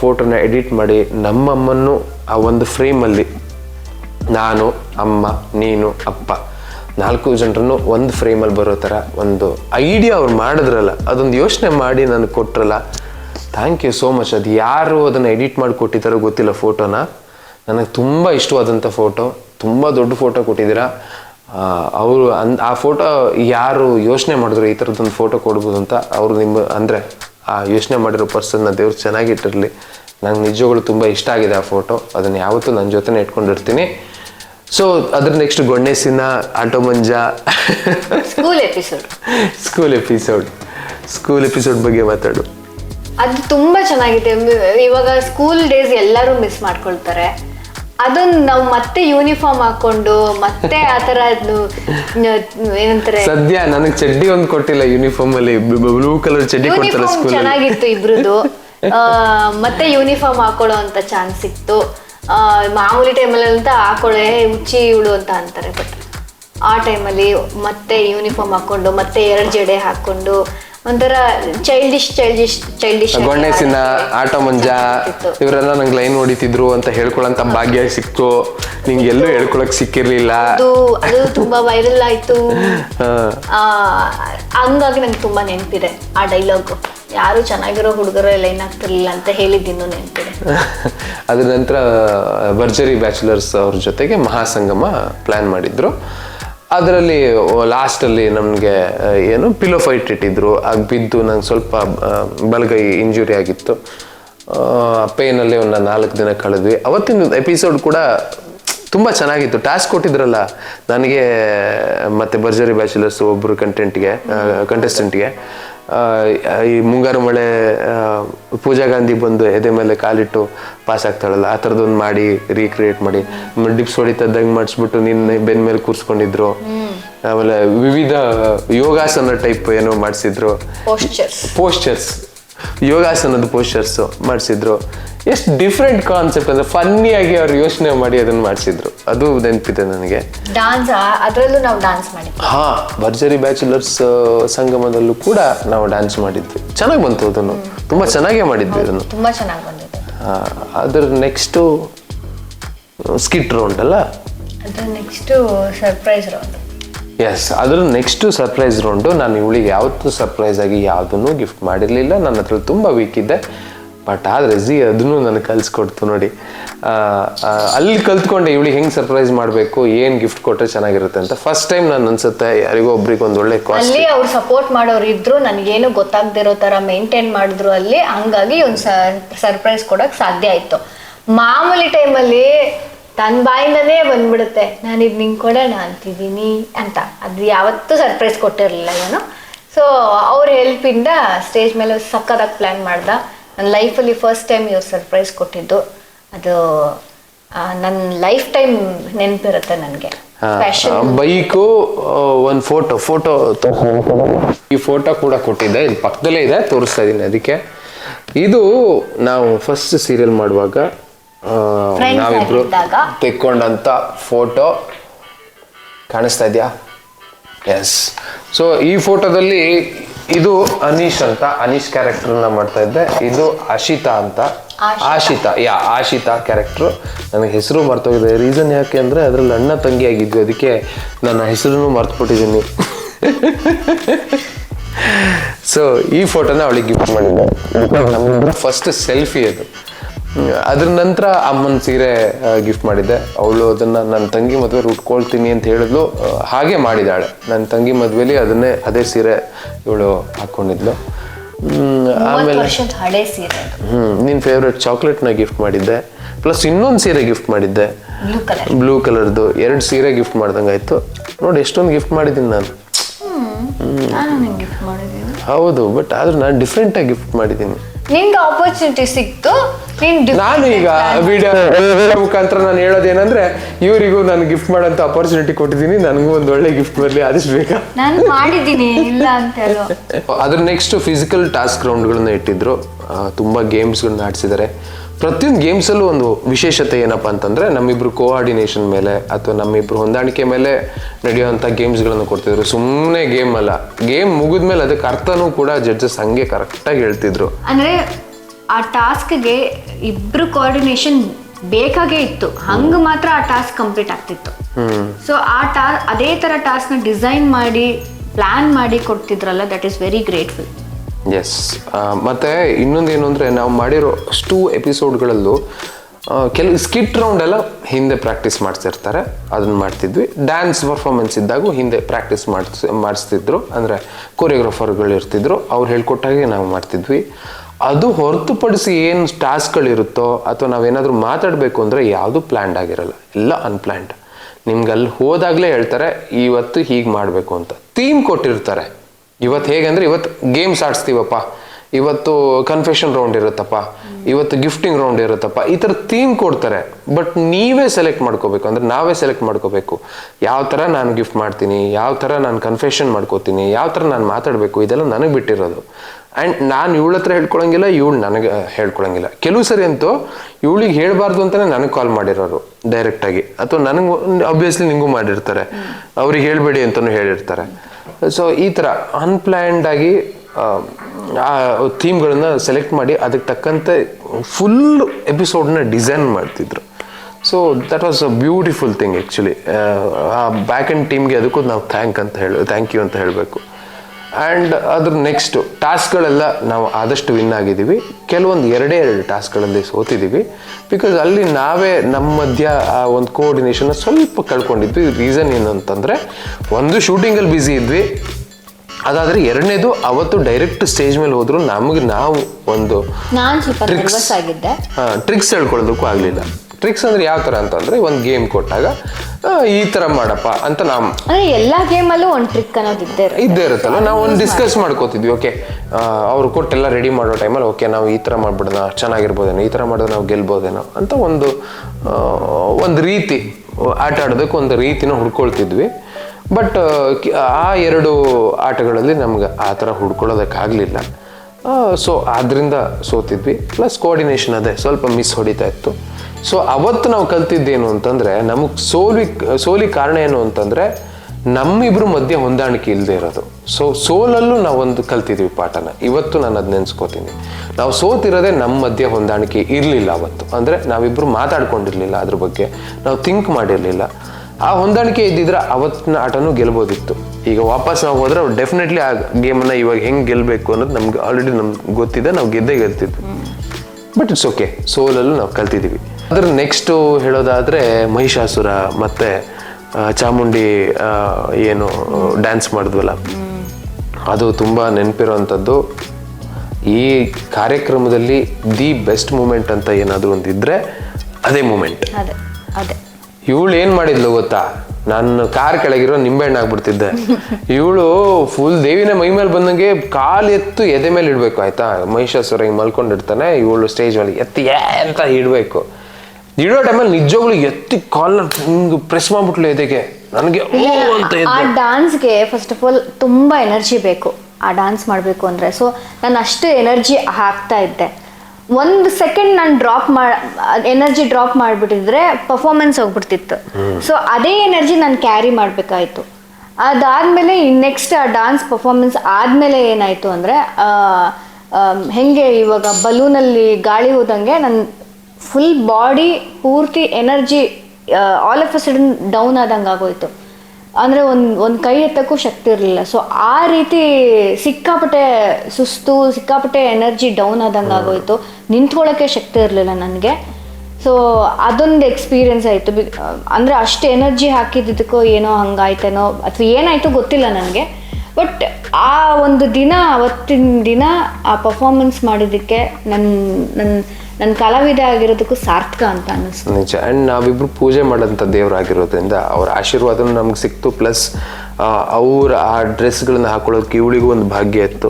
A: ಫೋಟೋನ ಎಡಿಟ್ ಮಾಡಿ ನಮ್ಮಮ್ಮನ್ನು ಆ ಒಂದು ಫ್ರೇಮಲ್ಲಿ ನಾನು, ಅಮ್ಮ, ನೀನು, ಅಪ್ಪ. ನಾಲ್ಕು ಜನರನ್ನು ಒಂದು ಫ್ರೇಮಲ್ಲಿ ಬರೋ ಥರ ಒಂದು ಐಡಿಯಾ ಅವ್ರು ಮಾಡಿದ್ರಲ್ಲ, ಅದೊಂದು ಯೋಚನೆ ಮಾಡಿ ನನಗೆ ಕೊಟ್ರಲ್ಲ. ಥ್ಯಾಂಕ್ ಯು ಸೋ ಮಚ್ ಅದು ಯಾರು ಅದನ್ನು ಎಡಿಟ್ ಮಾಡಿ ಕೊಟ್ಟಿದ್ದಾರೋ ಗೊತ್ತಿಲ್ಲ ಫೋಟೋನ. ನನಗೆ ತುಂಬ ಇಷ್ಟವಾದಂಥ ಫೋಟೋ, ತುಂಬ ದೊಡ್ಡ ಫೋಟೋ ಕೊಟ್ಟಿದ್ದೀರಾ. ಅವರು ಅನ್, ಆ ಫೋಟೋ ಯಾರು ಯೋಚನೆ ಮಾಡಿದ್ರು ಈ ಥರದ್ದೊಂದು ಫೋಟೋ ಕೊಡ್ಬೋದು ಅಂತ ಅವರು ನಿಮ್ಮ, ಅಂದರೆ ಆ ಯೋಚನೆ ಮಾಡಿರೋ ಪರ್ಸನ್ನ ದೇವ್ರು ಚೆನ್ನಾಗಿಟ್ಟಿರಲಿ. ನಂಗೆ ನಿಜಗಳು ತುಂಬ ಇಷ್ಟ ಆಗಿದೆ ಆ ಫೋಟೋ. ಅದನ್ನು ಯಾವತ್ತೂ ನನ್ನ ಜೊತೆನೇ ಇಟ್ಕೊಂಡಿರ್ತೀನಿ. ಸೊ ಅದ್ರ next ಗೊಣ್ಣೆಸಿನ auto Manja
B: school episode
A: school episode school episode ಬಗ್ಗೆ ಮಾತಾಡು.
B: ಅದು ತುಂಬಾ ಚೆನ್ನಾಗಿದೆ. ಇವಾಗ ಸ್ಕೂಲ್ ಡೇಸ್ ಎಲ್ಲರೂ ಮಿಸ್ ಮಾಡ್ಕೊಳ್ತಾರೆ. ಅದನ್ನ ನಾವು ಮತ್ತೆ ಯೂನಿಫಾರ್ಮ್ ಹಾಕೊಂಡು ಮತ್ತೆ ಆತರ ಏನಂತಾರೆ?
A: ಸದ್ಯ ನನಗೆ ಚಡ್ಡಿ ಒಂದು ಕೊಟ್ಟಿಲ್ಲ ಯೂನಿಫಾರ್ಮ್ ಅಲ್ಲಿ. ಬ್ಲೂ ಕಲರ್ ಚಡ್ಡಿ ಕೊಡ್ತಾರೆ ಸ್ಕೂಲ್
B: ಚೆನ್ನಾಗಿತ್ತು ಇಬ್ರದ್ದು *laughs* ಮತ್ತೆ ಯೂನಿಫಾರ್ಮ್ ಹಾಕೊಳ್ಳೋ ಅಂತ ಚಾನ್ಸ್ ಸಿಕ್ತು ಮಾಮೂಲಿ ಟೈಮಲ್ಲಿ ಅಂತ ಹಾಕೊಳ್ಳೆ ಉಚ್ಚಿ ಇವಳು ಅಂತ ಅಂತಾರೆ ಬಟ್ ಆ ಟೈಮಲ್ಲಿ ಮತ್ತೆ ಯೂನಿಫಾರ್ಮ್ ಹಾಕ್ಕೊಂಡು ಮತ್ತೆ ಎರಡು ಜಡೆ ಹಾಕೊಂಡು ಒಂಥರ ಚೈಲ್ಡಿಶ್ ಚೈಲ್ಡಿಶ್ ಚೈಲ್ಡಿಶ್
A: ಗೊಣ್ಣೆಸಿನ ಆಟೋ ಮಂಜ ಇವರೆಲ್ಲ ನಂಗೆ ಲೈನ್ ಹೊಡಿತಿದ್ರು ಅಂತ ಹೇಳ್ಕೊಳ್ಳೋಂಥ ಭಾಗ್ಯ ಸಿಕ್ತು. ನಿಂಗೆ ಎಲ್ಲೂ ಹೇಳ್ಕೊಳಕ್ ಸಿಕ್ಕಿರ್ಲಿಲ್ಲ.
B: ಅದು ಅದು ತುಂಬಾ ವೈರಲ್ ಆಯ್ತು. *laughs* ಹಂಗಾಗಿ ನಂಗೆ ತುಂಬಾ ನೆನಪಿದೆ ಆ ಡೈಲಾಗ್ ಯಾರು ಚೆನ್ನಾಗಿರೋ ಹುಡುಗರು ಲೈನ್ ಆಗ್ತಿರ್ಲಿಲ್ಲ ಅಂತ ಹೇಳಿದ್ದಿನ್ನು ನೆನಪಿದೆ. *laughs*
A: ಅದ್ರ ನಂತರ ಭರ್ಜರಿ ಬ್ಯಾಚುಲರ್ಸ್ ಅವ್ರ ಜೊತೆಗೆ ಮಹಾಸಂಗಮ ಪ್ಲಾನ್ ಮಾಡಿದ್ರು. ಅದರಲ್ಲಿ ಲಾಸ್ಟಲ್ಲಿ ನಮಗೆ ಏನು ಪಿಲೋ ಫೈಟ್ ಇಟ್ಟಿದ್ರು. ಆಗ ಬಿದ್ದು ನಂಗೆ ಸ್ವಲ್ಪ ಬಲಗೈ ಇಂಜುರಿ ಆಗಿತ್ತು. ಪೇನಲ್ಲಿ ಒಂದು ನಾಲ್ಕು ದಿನ ಕಳೆದ್ವಿ. ಅವತ್ತಿನ ಎಪಿಸೋಡ್ ಕೂಡ ತುಂಬ ಚೆನ್ನಾಗಿತ್ತು. ಟಾಸ್ಕ್ ಕೊಟ್ಟಿದ್ರಲ್ಲ, ನನಗೆ, ಮತ್ತೆ ಭರ್ಜರಿ ಬ್ಯಾಚುಲರ್ಸ್ ಒಬ್ಬರು ಕಂಟೆಂಟ್ಗೆ ಕಂಟೆಸ್ಟೆಂಟ್ಗೆ ಈ ಮುಂಗಾರು ಮಳೆ ಪೂಜಾ ಗಾಂಧಿ ಬಂದು ಎದೆ ಮೇಲೆ ಕಾಲಿಟ್ಟು ಪಾಸ್ ಆಗ್ತಾಳಲ್ಲ ಆ ಥರದೊಂದು ಮಾಡಿ ರೀಕ್ರಿಯೇಟ್ ಮಾಡಿ ಡಿಪ್ಸ್ ಹೊಡಿತದ್ದಂಗೆ ಮಾಡಿಸ್ಬಿಟ್ಟು ನಿನ್ನ ಬೆನ್ನ ಮೇಲೆ ಕೂರಿಸ್ಕೊಂಡಿದ್ರು. ಆಮೇಲೆ ವಿವಿಧ ಯೋಗಾಸನ ಟೈಪ್ ಏನೋ ಮಾಡಿಸಿದ್ರು.
B: ಪೋಸ್ಚರ್ಸ್
A: ಯೋಗಾಸನದ ಪೋಸ್ಚರ್ಸ್ ಮಾಡಿಸಿದ್ರು. ಎಷ್ಟು ಡಿಫ್ರೆಂಟ್ ಕಾನ್ಸೆಪ್ಟ್ ಅಂದ್ರೆ ಫನ್ನಿಯಾಗಿ ಅವ್ರು ಯೋಚನೆ ಮಾಡಿ ಅದನ್ನ ಮಾಡಿಸಿದ್ರು. ಅದು ನೆನಪಿದೆ ನನಗೆ.
B: ಡಾನ್ಸ್ ಅದರಲ್ಲೂ ನಾವು ಡಾನ್ಸ್ ಮಾಡಿದ್ವಿ.
A: ಹಾ ಭರ್ಜರಿ ಬ್ಯಾಚುಲರ್ಸ್ ಸಂಗಮದಲ್ಲೂ ಕೂಡ ನಾವು ಡ್ಯಾನ್ಸ್ ಮಾಡಿದ್ವಿ. ಚೆನ್ನಾಗಿ ಬಂತು ಅದನ್ನು. ತುಂಬಾ ಚೆನ್ನಾಗೇ ಮಾಡಿದ್ವಿ ಅದನ್ನು.
B: ತುಂಬಾ ಚೆನ್ನಾಗಿ ಬಂದಿದೆ
A: ಅದ್ರ ನೆಕ್ಸ್ಟು ಸ್ಕಿಟ್ ರೌಂಡ್ ಅಲ್ಲ?
B: ಅದ್ರ ನೆಕ್ಸ್ಟ್ ಸರ್ಪ್ರೈಸ್ ರೌಂಡ್
A: ಎಸ್ ಅದ್ರ ನೆಕ್ಸ್ಟ್ ಸರ್ಪ್ರೈಸ್ ರೌಂಡು ನಾನು ಇವಳಿಗೆ ಯಾವತ್ತೂ ಸರ್ಪ್ರೈಸ್ ಆಗಿ ಯಾವುದನ್ನು ಗಿಫ್ಟ್ ಮಾಡಿರಲಿಲ್ಲ. ನನ್ನ ಹತ್ರ ತುಂಬ ವೀಕ್ ಇದ್ದೆ. ಬಟ್ ಆದರೆ ಝಿ ಅದನ್ನು ನನಗೆ ಕಲಿಸ್ಕೊಡ್ತು ನೋಡಿ. ಅಲ್ಲಿ ಕಲ್ತ್ಕೊಂಡೆ ಇವಳಿಗೆ ಹೆಂಗೆ ಸರ್ಪ್ರೈಸ್ ಮಾಡಬೇಕು, ಏನು ಗಿಫ್ಟ್ ಕೊಟ್ಟರೆ ಚೆನ್ನಾಗಿರುತ್ತೆ ಅಂತ. ಫಸ್ಟ್ ಟೈಮ್ ನಾನು ಅನ್ಸುತ್ತೆ, ಯಾರಿಗೋ ಒಬ್ರಿಗೆ ಒಂದು ಒಳ್ಳೆ
B: ಅಲ್ಲಿ ಅವ್ರು ಸಪೋರ್ಟ್ ಮಾಡೋರು ಇದ್ರು, ನನಗೇನು ಗೊತ್ತಾಗ್ದಿರೋ ಥರ ಮೇಂಟೈನ್ ಮಾಡಿದ್ರು ಅಲ್ಲಿ, ಹಂಗಾಗಿ ಒಂದು ಸರ್ಪ್ರೈಸ್ ಕೊಡೋಕೆ ಸಾಧ್ಯ ಆಯ್ತು. ಮಾಮೂಲಿ ಟೈಮಲ್ಲಿ ತನ್ನ ಬಾಯಿಂದನೇ ಬಂದ್ಬಿಡುತ್ತೆ. ನಾನು ಇದು ನಿಂಗೆ ಕೊಡೋಣ ಅಂತಿದ್ದೀನಿ ಅಂತ. ಅದು ಯಾವತ್ತೂ ಸರ್ಪ್ರೈಸ್ ಕೊಟ್ಟಿರಲಿಲ್ಲ ನಾನು ಸೊ ಅವ್ರ ಹೆಲ್ಪಿಂದ ಸ್ಟೇಜ್ ಮೇಲೆ ಸಕ್ಕದಾಗಿ ಪ್ಲ್ಯಾನ್ ಮಾಡ್ದ. ನನ್ನ ಲೈಫಲ್ಲಿ ಫಸ್ಟ್ ಟೈಮ್ ಇವ್ರು ಸರ್ಪ್ರೈಸ್ ಕೊಟ್ಟಿದ್ದು. ಅದು ನನ್ನ ಲೈಫ್ ಟೈಮ್ ನೆನಪಿರುತ್ತೆ ನನಗೆ.
A: ಬೈಕು ಒಂದು ಫೋಟೋ ಫೋಟೋ ಈ ಫೋಟೋ ಕೂಡ ಕೊಟ್ಟಿದ್ದೆ. ಇಲ್ಲಿ ಪಕ್ಕದಲ್ಲೇ ಇದೆ ತೋರಿಸ್ತಾ ಇದ್ದೀನಿ ಅದಕ್ಕೆ. ಇದು ನಾವು ಫಸ್ಟ್ ಸೀರಿಯಲ್ ಮಾಡುವಾಗ ನಾವಿಬ್ರು ತೆಕ್ಕೊಂಡಂತ ಫೋಟೋ ಕಾಣಿಸ್ತಾ ಇದೆಯಾ? ಎಸ್ ಸೊ ಈ ಫೋಟೋದಲ್ಲಿ ಇದು ಅನೀಶ್ ಅಂತ ಅನೀಶ್ ಕ್ಯಾರೆಕ್ಟರ್ನ ಮಾಡ್ತಾ ಇದ್ದೆ. ಇದು ಆಶಿತಾ ಅಂತ.
B: ಆಶಿತಾ.
A: ಯಾ ಆಶಿತಾ ಕ್ಯಾರೆಕ್ಟ್ರು ನನಗೆ ಹೆಸರು ಮರ್ತೋಗಿದೆ. ರೀಸನ್ ಯಾಕೆ ಅಂದರೆ ಅದ್ರಲ್ಲಿ ಅಣ್ಣ ತಂಗಿ ಆಗಿದ್ವಿ. ಅದಕ್ಕೆ ನನ್ನ ಹೆಸರನ್ನು ಮರ್ತುಬಿಟ್ಟಿದ್ದೀನಿ. ಸೊ ಈ ಫೋಟೋನ ಅವಳಿಗೆ ಗಿಫ್ಟ್ ಮಾಡಿದ್ದೆ. ಫಸ್ಟ್ ಸೆಲ್ಫಿ ಅದು. ಅದ್ರ ನಂತರ ಅಮ್ಮನ ಸೀರೆ ಗಿಫ್ಟ್ ಮಾಡಿದ್ದೆ. ಅವಳು ಅದನ್ನ ನನ್ನ ತಂಗಿ ಮದುವೆ ಉಟ್ಕೊಳ್ತೀನಿ ಅಂತ ಹೇಳಿದ್ಲು. ಹಾಗೆ ಮಾಡಿದಾಳೆ. ನನ್ನ ತಂಗಿ ಮದುವೆಲಿ ಅದನ್ನೇ ಅದೇ ಸೀರೆ ಇವಳು ಹಾಕೊಂಡಿದ್ಲು. ಆಮೇಲೆ ಹ್ಞೂ ನಿನ್ನ ಫೇವ್ರೆಟ್ ಚಾಕ್ಲೇಟ್ನ ಗಿಫ್ಟ್ ಮಾಡಿದ್ದೆ. ಪ್ಲಸ್ ಇನ್ನೊಂದು ಸೀರೆ ಗಿಫ್ಟ್ ಮಾಡಿದ್ದೆ.
B: ಬ್ಲೂ ಕಲರ್
A: ಬ್ಲೂ ಕಲರ್ದು ಎರಡು ಸೀರೆ ಗಿಫ್ಟ್ ಮಾಡ್ದಂಗಾಯ್ತು ನೋಡಿ ಎಷ್ಟೊಂದು ಗಿಫ್ಟ್ ಮಾಡಿದ್ದೀನಿ ನಾನು. ಹೌದು ಬಟ್ ಆದ್ರೆ ನಾನು ಡಿಫ್ರೆಂಟಾಗಿ ಗಿಫ್ಟ್ ಮಾಡಿದ್ದೀನಿ
B: ನಿಂಗೆ ಆಪರ್ಚುನಿಟಿ ಸಿಕ್ತು ನೀನ್
A: ನಾನು ಈಗ ವಿಡಿಯೋ ಮುಖಾಂತರ ನಾನು ಹೇಳೋದೇನಂದ್ರೆ ಇವರಿಗೂ ನಾನು ಗಿಫ್ಟ್ ಮಾಡೋಂಥ ಅಪರ್ಚುನಿಟಿ ಕೊಟ್ಟಿದ್ದೀನಿ ನನಗೂ ಒಂದು ಒಳ್ಳೆ ಗಿಫ್ಟ್ ಬರಲಿ ಆದಷ್ಟು ಬೇಗ.
B: ನಾನು ಮಾಡಿದ್ದೀನಿ ಇಲ್ಲ ಅಂತ ಹೇಳೋ
A: ಅದ್ರ ನೆಕ್ಸ್ಟ್ ಫಿಸಿಕಲ್ ಟಾಸ್ಕ್ ಗ್ರೌಂಡ್ಗಳನ್ನ ಇಟ್ಟಿದ್ರು. ತುಂಬಾ ತುಂಬಾ ಗೇಮ್ಸ್ಗಳನ್ನ ಆಡಿಸಿದ್ದಾರೆ. ಪ್ರತಿಯೊಂದು ಗೇಮ್ಸಲ್ಲೂ ಒಂದು ವಿಶೇಷತೆ ಏನಪ್ಪ ಅಂತಂದರೆ ನಮ್ಮಿಬ್ರು ಕೋಆರ್ಡಿನೇಷನ್ ಮೇಲೆ ಅಥವಾ ನಮ್ಮಿಬ್ರು ಹೊಂದಾಣಿಕೆ ಮೇಲೆ ನಡೆಯುವಂಥ ಗೇಮ್ಸ್ಗಳನ್ನು ಕೊಡ್ತಿದ್ರು. ಸುಮ್ಮನೆ ಗೇಮ್ ಅಲ್ಲ. ಗೇಮ್ ಮುಗಿದ್ಮೇಲೆ ಅದಕ್ಕೆ ಅರ್ಥನೂ ಕೂಡ ಜಡ್ಜಸ್ ಹಂಗೆ ಕರೆಕ್ಟಾಗಿ ಹೇಳ್ತಿದ್ರು.
B: ಅಂದರೆ ಆ ಟಾಸ್ಕ್ಗೆ ಇಬ್ರು ಕೋಆರ್ಡಿನೇಷನ್ ಬೇಕಾಗೇ ಇತ್ತು. ಹಂಗ ಮಾತ್ರ ಆ ಟಾಸ್ಕ್ ಕಂಪ್ಲೀಟ್ ಆಗ್ತಿತ್ತು. ಸೊ ಆ ಟಾ ಅದೇ ಥರ ಟಾಸ್ಕ್ನ ಡಿಸೈನ್ ಮಾಡಿ ಪ್ಲಾನ್ ಮಾಡಿ ಕೊಡ್ತಿದ್ರಲ್ಲ that is very grateful
A: yes ಮತ್ತೆ ಇನ್ನೊಂದು ಏನು ಅಂದರೆ ನಾವು ಮಾಡಿರೋ ಅಷ್ಟು ಎಪಿಸೋಡ್ಗಳಲ್ಲೂ ಕೆಲವು ಸ್ಕಿಟ್ ರೌಂಡ್ ಎಲ್ಲ ಹಿಂದೆ ಪ್ರಾಕ್ಟೀಸ್ ಮಾಡಿಸಿರ್ತಾರೆ ಅದನ್ನ ಮಾಡ್ತಿದ್ವಿ. ಡ್ಯಾನ್ಸ್ ಪರ್ಫಾರ್ಮೆನ್ಸ್ ಇದ್ದಾಗೂ ಹಿಂದೆ ಪ್ರಾಕ್ಟೀಸ್ ಮಾಡಿಸ್, ಮಾಡಿಸ್ತಿದ್ರು. ಅಂದರೆ ಕೊರಿಯೋಗ್ರಾಫರ್ಗಳು ಇರ್ತಿದ್ರು. ಅವ್ರು ಹೇಳ್ಕೊಟ್ಟಾಗೆ ನಾವು ಮಾಡ್ತಿದ್ವಿ. ಅದು ಹೊರತುಪಡಿಸಿ ಏನು ಟಾಸ್ಕ್ಗಳಿರುತ್ತೋ ಅಥವಾ ನಾವೇನಾದರೂ ಮಾತಾಡಬೇಕು ಅಂದರೆ ಯಾವುದೂ ಪ್ಲ್ಯಾಂಡ್ ಆಗಿರಲ್ಲ. ಎಲ್ಲ ಅನ್ಪ್ಲ್ಯಾಂಡ್ ನಿಮ್ಗೆ ಅಲ್ಲಿ ಹೋದಾಗಲೇ ಹೇಳ್ತಾರೆ, ಇವತ್ತು ಹೀಗೆ ಮಾಡಬೇಕು ಅಂತ. ಥೀಮ್ ಕೊಟ್ಟಿರ್ತಾರೆ. ಇವತ್ತು ಹೇಗಂದ್ರೆ ಇವತ್ತು ಗೇಮ್ಸ್ ಆಡಿಸ್ತೀವಪ್ಪ. ಇವತ್ತು ಕನ್ಫೆಷನ್ ರೌಂಡ್ ಇರುತ್ತಪ್ಪ. ಇವತ್ತು ಗಿಫ್ಟಿಂಗ್ ರೌಂಡ್ ಇರುತ್ತಪ್ಪ. ಈ ಥರ ಥೀಮ್ ಕೊಡ್ತಾರೆ. ಬಟ್ ನೀವೇ ಸೆಲೆಕ್ಟ್ ಮಾಡ್ಕೋಬೇಕು. ಅಂದ್ರೆ ನಾವೇ ಸೆಲೆಕ್ಟ್ ಮಾಡ್ಕೋಬೇಕು. ಯಾವ ಥರ ನಾನು ಗಿಫ್ಟ್ ಮಾಡ್ತೀನಿ, ಯಾವ ಥರ ನಾನು ಕನ್ಫೆಷನ್ ಮಾಡ್ಕೋತೀನಿ, ಯಾವ ಥರ ನಾನು ಮಾತಾಡಬೇಕು, ಇದೆಲ್ಲ ನನಗೆ ಬಿಟ್ಟಿರೋದು. ಆ್ಯಂಡ್ ನಾನು ಇವಳ ಹತ್ರ ಹೇಳ್ಕೊಳಂಗಿಲ್ಲ, ಇವಳು ನನಗೆ ಹೇಳ್ಕೊಳಂಗಿಲ್ಲ. ಕೆಲವು ಸರಿ ಅಂತೂ ಇವಳಿಗೆ ಹೇಳಬಾರ್ದು ಅಂತಲೇ ನನಗೆ ಕಾಲ್ ಮಾಡಿರೋರು ಡೈರೆಕ್ಟಾಗಿ ಅಥವಾ ನನಗೆ ಅಬ್ವಿಯಸ್ಲಿ ನಿಂಗೂ ಮಾಡಿರ್ತಾರೆ. ಅವ್ರಿಗೆ ಹೇಳಬೇಡಿ ಅಂತಲೂ ಹೇಳಿರ್ತಾರೆ. ಸೊ ಈ ಥರ ಅನ್ಪ್ಲ್ಯಾಂಡ್ ಆಗಿ, ಆ ಥೀಮ್ಗಳನ್ನ ಸೆಲೆಕ್ಟ್ ಮಾಡಿ ಅದಕ್ಕೆ ತಕ್ಕಂತೆ ಫುಲ್ ಎಪಿಸೋಡ್ನ ಡಿಸೈನ್ ಮಾಡ್ತಿದ್ರು. So that was a beautiful thing actually ಆ ಬ್ಯಾಕ್ ಆ್ಯಂಡ್ ಟೀಮ್ಗೆ ಅದಕ್ಕೂ ನಾವು ಥ್ಯಾಂಕ್ ಅಂತ ಹೇಳಿ ಥ್ಯಾಂಕ್ ಯು ಅಂತ ಹೇಳಬೇಕು. ಆ್ಯಂಡ್ ಅದ್ರ ನೆಕ್ಸ್ಟು ಟಾಸ್ಕ್ಗಳೆಲ್ಲ ನಾವು ಆದಷ್ಟು ವಿನ್ ಆಗಿದ್ದೀವಿ. ಕೆಲವೊಂದು ಎರಡೇ ಎರಡು ಟಾಸ್ಕ್ಗಳಲ್ಲಿ ಸೋತಿದ್ದೀವಿ. ಬಿಕಾಸ್ ಅಲ್ಲಿ ನಾವೇ ನಮ್ಮ ಮಧ್ಯ ಆ ಒಂದು ಕೋಆರ್ಡಿನೇಷನ್ನ ಸ್ವಲ್ಪ ಕಳ್ಕೊಂಡಿದ್ವಿ ರೀಸನ್ ಏನು ಅಂತಂದರೆ ಒಂದು ಶೂಟಿಂಗಲ್ಲಿ ಬ್ಯುಸಿ ಇದ್ವಿ. ಅದಾದರೆ ಎರಡನೇದು ಅವತ್ತು ಡೈರೆಕ್ಟ್ ಸ್ಟೇಜ್ ಮೇಲೆ ಹೋದ್ರು ನಮಗೆ ನಾವು ಒಂದು ಟ್ರಿಕ್ಸ್ ಹೇಳ್ಕೊಳ್ಳೋದಕ್ಕೂ ಆಗಲಿಲ್ಲ. ಟ್ರಿಕ್ಸ್ ಅಂದ್ರೆ ಯಾವ ಥರ ಅಂತಂದರೆ ಒಂದು ಗೇಮ್ ಕೊಟ್ಟಾಗ ಈ ಥರ ಮಾಡಪ್ಪ ಅಂತ ನಾವು
B: ಅಂದ್ರೆ ಎಲ್ಲಾ ಗೇಮಲ್ಲೂ ಒಂದು ಟ್ರಿಕ್ ಅನ್ನೋದು ಇದ್ದೇ ಇರುತ್ತೆ.
A: ಇದ್ದೇ ಇರುತ್ತಲ್ಲ? ನಾವು ಒಂದು ಡಿಸ್ಕಸ್ ಮಾಡ್ಕೋತಿದ್ವಿ ಓಕೆ ಅವ್ರು ಕೊಟ್ಟೆಲ್ಲ ರೆಡಿ ಮಾಡೋ ಟೈಮಲ್ಲಿ ಓಕೆ ನಾವು ಈ ಥರ ಮಾಡ್ಬಿಡೋಣ ಚೆನ್ನಾಗಿರ್ಬೋದೇನೋ ಈ ಥರ ಮಾಡಿದ್ರೆ ನಾವು ಗೆಲ್ಬೋದೇನೋ ಅಂತ ಒಂದು ಆ, ಒಂದು ರೀತಿ ಆಟ ಆಡೋದಕ್ಕೆ ಒಂದು ರೀತಿನ ಹುಡ್ಕೊಳ್ತಿದ್ವಿ. ಬಟ್ ಆ ಎರಡು ಆಟಗಳಲ್ಲಿ ನಮ್ಗೆ ಆ ಥರ ಹುಡ್ಕೊಳ್ಳೋದಕ್ಕಾಗಲಿಲ್ಲ. ಸೊ ಆದ್ದರಿಂದ ಸೋತಿದ್ವಿ. ಪ್ಲಸ್ ಕೋಆರ್ಡಿನೇಷನ್ ಅದೇ ಸ್ವಲ್ಪ ಮಿಸ್ ಹೊಡಿತಾ ಇತ್ತು. ಸೊ ಅವತ್ತು ನಾವು ಕಲ್ತಿದ್ದೇನು ಅಂತಂದರೆ, ನಮಗೆ ಸೋಲಿ ಸೋಲಿ ಕಾರಣ ಏನು ಅಂತಂದರೆ, ನಮ್ಮಿಬ್ರು ಮಧ್ಯೆ ಹೊಂದಾಣಿಕೆ ಇಲ್ಲದೆ ಇರೋದು. ಸೊ ಸೋಲಲ್ಲೂ ನಾವೊಂದು ಕಲ್ತಿದ್ವಿ ಪಾಠನ. ಇವತ್ತು ನಾನು ಅದು ನೆನೆಸ್ಕೋತೀನಿ. ನಾವು ಸೋತಿರೋದೇ ನಮ್ಮ ಮಧ್ಯೆ ಹೊಂದಾಣಿಕೆ ಇರಲಿಲ್ಲ ಅವತ್ತು. ಅಂದರೆ ನಾವಿಬ್ಬರು ಮಾತಾಡ್ಕೊಂಡಿರಲಿಲ್ಲ ಅದ್ರ ಬಗ್ಗೆ. ನಾವು ಥಿಂಕ್ ಮಾಡಿರಲಿಲ್ಲ. ಆ ಹೊಂದಾಣಿಕೆ ಇದ್ದಿದ್ರೆ ಅವತ್ತಿನ ಆಟನೂ ಗೆಲ್ಬೋದಿತ್ತು. ಈಗ ವಾಪಸ್ ನಾವು ಹೋದ್ರೆ ಡೆಫಿನೆಟ್ಲಿ ಆ ಗೇಮನ್ನು ಇವಾಗ ಹೆಂಗೆ ಗೆಲ್ಲಬೇಕು ಅನ್ನೋದು ನಮ್ಗೆ ಆಲ್ರೆಡಿ ನಮ್ಗೆ ಗೊತ್ತಿದೆ. ನಾವು ಗೆದ್ದೇ ಗೆಲ್ತಿದ್ವಿ. ಬಟ್ ಇಟ್ಸ್ ಓಕೆ ಸೋಲಲ್ಲೂ ನಾವು ಕಲ್ತಿದ್ದೀವಿ. ಅದರ ನೆಕ್ಸ್ಟು ಹೇಳೋದಾದರೆ ಮಹಿಷಾಸುರ ಮತ್ತು ಚಾಮುಂಡಿ ಏನು ಡ್ಯಾನ್ಸ್ ಮಾಡಿದ್ವಲ್ಲ? ಅದು ತುಂಬ ನೆನಪಿರೋವಂಥದ್ದು. ಈ ಕಾರ್ಯಕ್ರಮದಲ್ಲಿ ದಿ ಬೆಸ್ಟ್ ಮೂಮೆಂಟ್ ಅಂತ ಏನಾದರೂ ಒಂದಿದ್ರೆ ಅದೇ ಮೂಮೆಂಟ್ ಇವಳು ಏನು ಮಾಡಿದ್ಲು ಗೊತ್ತಾ? ನಾನು ಕಾರ್ ಕೆಳಗಿರೋ ನಿಂಬೆಹಣ್ಣು ಆಗ್ಬಿಡ್ತಿದ್ದೆ. ಇವಳು ಫುಲ್ ದೇವಿನ ಮೈ ಮೇಲೆ ಬಂದಂಗೆ ಕಾಲು ಎತ್ತು ಎದೆ ಮೇಲೆ ಇಡಬೇಕು, ಆಯ್ತಾ? ಮಹಿಷಾಸುರ ಹಿಂಗೆ ಮಲ್ಕೊಂಡಿರ್ತಾನೆ, ಇವಳು ಸ್ಟೇಜ್ ಮೇಲೆ ಎತ್ತಿ ಅಂತ ಇಡಬೇಕು. ಇಡೋ ಟೈಮಲ್ಲಿ ನಿಜವಾಗ್ಲೂ ಎತ್ತಿ ಕಾಲ್ನ ಹಿಂಗ್ ಪ್ರೆಸ್ ಮಾಡ್ಬಿಟ್ಲು ಎದೆಗೆ. ನನಗೆ ಓ ಅಂತ
B: ಆ. ಡಾನ್ಸ್ಗೆ ಫಸ್ಟ್ ಆಫ್ ಆಲ್ ತುಂಬ ಎನರ್ಜಿ ಬೇಕು. ಆ ಡಾನ್ಸ್ ಮಾಡಬೇಕು ಅಂದರೆ. ಸೊ ನಾನು ಅಷ್ಟು ಎನರ್ಜಿ ಹಾಕ್ತಾ ಇದ್ದೆ. ಒಂದು ಸೆಕೆಂಡ್ ನಾನು ಡ್ರಾಪ್ ಮಾಡಿ ಎನರ್ಜಿ ಡ್ರಾಪ್ ಮಾಡಿಬಿಟ್ಟಿದ್ರೆ ಪರ್ಫಾರ್ಮೆನ್ಸ್ ಹೋಗ್ಬಿಡ್ತಿತ್ತು. ಸೊ ಅದೇ ಎನರ್ಜಿ ನಾನು ಕ್ಯಾರಿ ಮಾಡಬೇಕಾಯ್ತು. ಅದಾದಮೇಲೆ ನೆಕ್ಸ್ಟ್ ಆ ಡಾನ್ಸ್ ಪರ್ಫಾರ್ಮೆನ್ಸ್ ಆದಮೇಲೆ ಏನಾಯ್ತು ಅಂದರೆ ಹೆಂಗೆ ಇವಾಗ ಬಲೂನಲ್ಲಿ ಗಾಳಿ ಹೋದಂಗೆ ನನ್ನ ಫುಲ್ ಬಾಡಿ ಪೂರ್ತಿ energy all of a sudden down ಆದಂಗೆ ಆಗೋಯ್ತು ಅಂದರೆ ಒಂದು ಒಂದು ಕೈ ಎತ್ತಕ್ಕೂ ಶಕ್ತಿ ಇರಲಿಲ್ಲ. ಸೊ ಆ ರೀತಿ ಸಿಕ್ಕಾಪಟ್ಟೆ ಸುಸ್ತು ಸಿಕ್ಕಾಪಟ್ಟೆ ಎನರ್ಜಿ ಡೌನ್ ಆದಂಗೆ ಆಗೋಯ್ತು. ನಿಂತ್ಕೊಳ್ಳೋಕ್ಕೆ ಶಕ್ತಿ ಇರಲಿಲ್ಲ ನನಗೆ. ಸೊ ಅದೊಂದು ಎಕ್ಸ್ಪೀರಿಯನ್ಸ್ ಆಯಿತು. ಬಿ ಅಂದರೆ ಅಷ್ಟು ಎನರ್ಜಿ ಹಾಕಿದ್ದಕ್ಕೋ ಏನೋ ಹಂಗಾಯ್ತೇನೋ ಅಥವಾ ಏನಾಯಿತು ಗೊತ್ತಿಲ್ಲ ನನಗೆ. ಬಟ್ ಆ ಒಂದು ದಿನ ಅವತ್ತಿನ ದಿನ ಆ ಪರ್ಫಾರ್ಮೆನ್ಸ್ ಮಾಡಿದ್ದಕ್ಕೆ ನನ್ನ ನನ್ನ ನನ್ನ ಕಲಾವಿದೆ ಆಗಿರೋದಕ್ಕೂ ಸಾರ್ಥಕ ಅಂತ ಅನ್ನಿಸ್ತು.
A: ನಿಜ. ಆ್ಯಂಡ್ ನಾವಿಬ್ರು ಪೂಜೆ ಮಾಡೋಂಥ ದೇವರಾಗಿರೋದ್ರಿಂದ ಅವ್ರ ಆಶೀರ್ವಾದನೂ ನಮ್ಗೆ ಸಿಕ್ತು. ಪ್ಲಸ್ ಅವ್ರ ಆ ಡ್ರೆಸ್ಗಳನ್ನ ಹಾಕೊಳ್ಳೋದಕ್ಕೆ ಇವಳಿಗೂ ಒಂದು ಭಾಗ್ಯ ಇತ್ತು.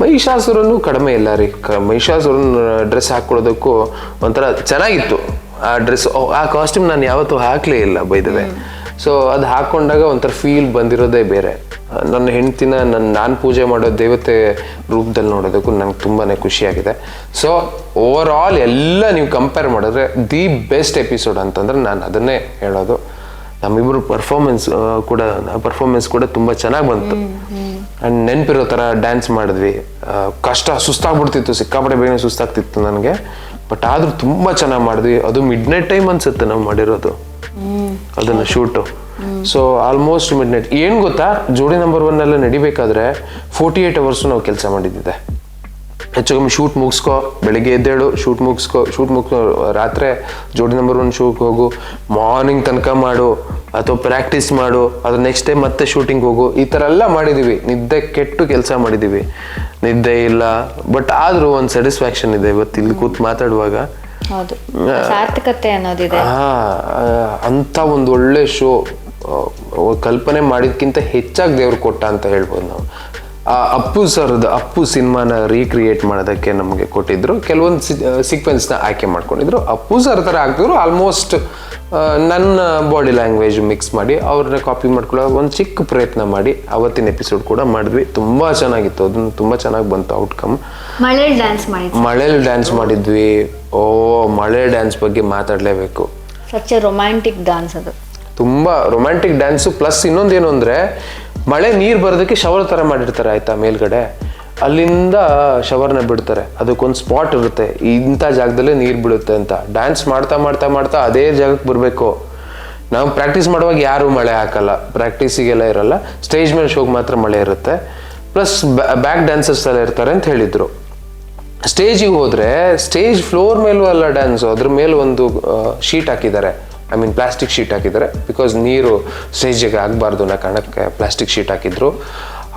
A: ಮಹಿಷಾಸುರನು ಕಡಿಮೆ ಇಲ್ಲ ರೀ. ಕ ಮಹಿಷಾಸುರನ್ ಡ್ರೆಸ್ ಹಾಕೊಳ್ಳೋದಕ್ಕೂ ಒಂಥರ ಚೆನ್ನಾಗಿತ್ತು. ಆ ಡ್ರೆಸ್ ಆ ಕಾಸ್ಟ್ಯೂಮ್ ನಾನು ಯಾವತ್ತೂ ಹಾಕಲೇ ಇಲ್ಲ ಬೈದವೆ ಸೊ ಅದು ಹಾಕೊಂಡಾಗ ಒಂಥರ ಫೀಲ್ ಬಂದಿರೋದೇ ಬೇರೆ. ನನ್ನ ಹೆಂಡ್ತಿನ ನನ್ನ ನಾನು ಪೂಜೆ ಮಾಡೋ ದೇವತೆ ರೂಪದಲ್ಲಿ ನೋಡೋದಕ್ಕೂ ನಂಗೆ ತುಂಬಾ ಖುಷಿಯಾಗಿದೆ. ಸೊ ಓವರ್ ಆಲ್ ಎಲ್ಲ ನೀವು ಕಂಪೇರ್ ಮಾಡಿದ್ರೆ ದಿ ಬೆಸ್ಟ್ ಎಪಿಸೋಡ್ ಅಂತಂದ್ರೆ ನಾನು ಅದನ್ನೇ ಹೇಳೋದು. ನಮ್ಮಿಬ್ರು ಪರ್ಫಾರ್ಮೆನ್ಸ್ ಕೂಡ ಪರ್ಫಾರ್ಮೆನ್ಸ್ ಕೂಡ ತುಂಬ ಚೆನ್ನಾಗಿ ಬಂತು. ಆ್ಯಂಡ್ ನೆನಪಿರೋ ಥರ ಡ್ಯಾನ್ಸ್ ಮಾಡಿದ್ವಿ. ಕಷ್ಟ ಸುಸ್ತಾಗ್ಬಿಡ್ತಿತ್ತು ಸಿಕ್ಕಾಪಟ್ಟೆ ಬೇಗನೆ ಸುಸ್ತಾಗ್ತಿತ್ತು ನನಗೆ. ಬಟ್ ಆದರೂ ತುಂಬ ಚೆನ್ನಾಗಿ ಮಾಡಿದ್ವಿ. ಅದು ಮಿಡ್ ನೈಟ್ ಟೈಮ್ ಅನ್ಸುತ್ತೆ ನಾವು ಮಾಡಿರೋದು. ಅದನ್ನ shoot so almost midnight ಏನು ಗೊತ್ತಾ? ಜೋಡಿ ನಂಬರ್ ಒನ್ ಎಲ್ಲ ನಡಿಬೇಕಾದ್ರೆ ಫೋರ್ಟಿ ಏಟ್ ಅವರ್ಸ್ ನಾವು ಕೆಲಸ ಮಾಡಿದ್ದಿದೆ. ಹೆಚ್ಚು ಕಮ್ಮಿ ಶೂಟ್ ಮುಗಿಸ್ಕೊ ಬೆಳಿಗ್ಗೆ ಎದ್ದೇಳು ಶೂಟ್ ಮುಗಿಸ್ಕೊ ಶೂಟ್ ಮುಗಿಸ್ಕೊ ರಾತ್ರಿ ಜೋಡಿ ನಂಬರ್ ಒನ್ ಶೂಟ್ ಹೋಗು ಮಾರ್ನಿಂಗ್ ತನಕ ಮಾಡು ಅಥವಾ ಪ್ರಾಕ್ಟೀಸ್ ಮಾಡು ಅದು ನೆಕ್ಸ್ಟ್ ಡೇ ಮತ್ತೆ ಶೂಟಿಂಗ್ ಹೋಗು ಈ ಥರ ಎಲ್ಲ ಮಾಡಿದ್ದೀವಿ ನಿದ್ದೆ ಕೆಟ್ಟು ಕೆಲಸ ಮಾಡಿದ್ದೀವಿ ನಿದ್ದೆ ಇಲ್ಲ ಬಟ್ ಆದರೂ ಒಂದು ಸ್ಯಾಟಿಸ್ಫ್ಯಾಕ್ಷನ್ ಇದೆ. ಇವತ್ತು ಇಲ್ಲಿ ಕೂತ್ ಮಾತಾಡುವಾಗ.
B: ಹೌದು. ಸಾರ್ಥಕತೆ ಅನ್ನೋದಿದೆ.
A: ಹಾ ಅಂತ ಒಂದು ಒಳ್ಳೆ ಶೋ ಕಲ್ಪನೆ ಮಾಡಿದ್ಕಿಂತ ಹೆಚ್ಚಾಗಿ ದೇವ್ರು ಕೊಟ್ಟ ಅಂತ ಹೇಳ್ಬೋದು ನಾವು. ಆ ಅಪ್ಪು ಸರ್ದ ಅಪ್ಪು ಸಿನಿಮಾನ ರೀಕ್ರಿಯೇಟ್ ಮಾಡೋದಕ್ಕೆ ನಮಗೆ ಕೊಟ್ಟಿದ್ರು. ಕೆಲವೊಂದು ಸೀಕ್ವೆನ್ಸ್ನ ಆಯ್ಕೆ ಮಾಡ್ಕೊಂಡಿದ್ರು. ಅಪ್ಪು ಸರ್ ಥರ ಹಾಕಿದ್ರು ಆಲ್ಮೋಸ್ಟ್ ನನ್ನ ಬಾಡಿ ಲ್ಯಾಂಗ್ವೇಜ್ ಮಿಕ್ಸ್ ಮಾಡಿ ಅವ್ರನ್ನ ಕಾಪಿ ಮಾಡ್ಕೊಳ್ಳೋ ಒಂದು ಚಿಕ್ಕ ಪ್ರಯತ್ನ ಮಾಡಿ ಅವತ್ತಿನ ಎಪಿಸೋಡ್ ಕೂಡ ಮಾಡಿದ್ವಿ. ತುಂಬ ಚೆನ್ನಾಗಿತ್ತು. ಅದನ್ನು ತುಂಬ ಚೆನ್ನಾಗಿ ಬಂತು ಔಟ್ಕಮ್
B: ಮಳೆ ಡ್ಯಾನ್ಸ್ ಮಾಡಿದ್ವಿ
A: ಮಳೇಲಿ ಡ್ಯಾನ್ಸ್ ಮಾಡಿದ್ವಿ. ಓ ಮಳೆ ಡ್ಯಾನ್ಸ್ ಬಗ್ಗೆ ಮಾತಾಡಲೇಬೇಕು.
B: ಸಚ್ ರೊಮ್ಯಾಂಟಿಕ್ ಡ್ಯಾನ್ಸ್ ಅದು.
A: ತುಂಬ ರೊಮ್ಯಾಂಟಿಕ್ ಡ್ಯಾನ್ಸು ಪ್ಲಸ್ ಇನ್ನೊಂದೇನು ಅಂದರೆ ಮಳೆ ನೀರು ಬರೋದಕ್ಕೆ ಶವರ್ ಥರ ಮಾಡಿರ್ತಾರೆ ಆಯ್ತಾ ಮೇಲ್ಗಡೆ. ಅಲ್ಲಿಂದ ಶವರ್ನ ಬಿಡ್ತಾರೆ. ಅದಕ್ಕೊಂದು ಸ್ಪಾಟ್ ಇರುತ್ತೆ. ಇಂಥ ಜಾಗದಲ್ಲೇ ನೀರು ಬೀಳುತ್ತೆ ಅಂತ. ಡ್ಯಾನ್ಸ್ ಮಾಡ್ತಾ ಮಾಡ್ತಾ ಮಾಡ್ತಾ ಅದೇ ಜಾಗಕ್ಕೆ ಬರಬೇಕು. ನಾವು ಪ್ರಾಕ್ಟೀಸ್ ಮಾಡುವಾಗ ಯಾರೂ ಮಳೆ ಹಾಕಲ್ಲ. ಪ್ರಾಕ್ಟೀಸಿಗೆಲ್ಲ ಇರಲ್ಲ. ಸ್ಟೇಜ್ ಮೇಲೆ ಶೋಗೆ ಮಾತ್ರ ಮಳೆ ಇರುತ್ತೆ. ಪ್ಲಸ್ ಬ್ಯಾಕ್ ಡ್ಯಾನ್ಸರ್ಸ್ ಎಲ್ಲ ಇರ್ತಾರೆ ಅಂತ ಹೇಳಿದರು. ಸ್ಟೇಜಿಗೆ ಹೋದರೆ ಸ್ಟೇಜ್ ಫ್ಲೋರ್ ಮೇಲೂ ಅಲ್ಲ ಡ್ಯಾನ್ಸ್ ಅದ್ರ ಮೇಲೆ ಒಂದು ಶೀಟ್ ಹಾಕಿದ್ದಾರೆ. ಐ ಮೀನ್ ಪ್ಲಾಸ್ಟಿಕ್ ಶೀಟ್ ಹಾಕಿದ್ದಾರೆ. ಬಿಕಾಸ್ ನೀರು ಸ್ಟೇಜಿಗೆ ಆಗಬಾರ್ದು ಅನ್ನೋ ಕಾರಣಕ್ಕೆ ಪ್ಲಾಸ್ಟಿಕ್ ಶೀಟ್ ಹಾಕಿದ್ರು.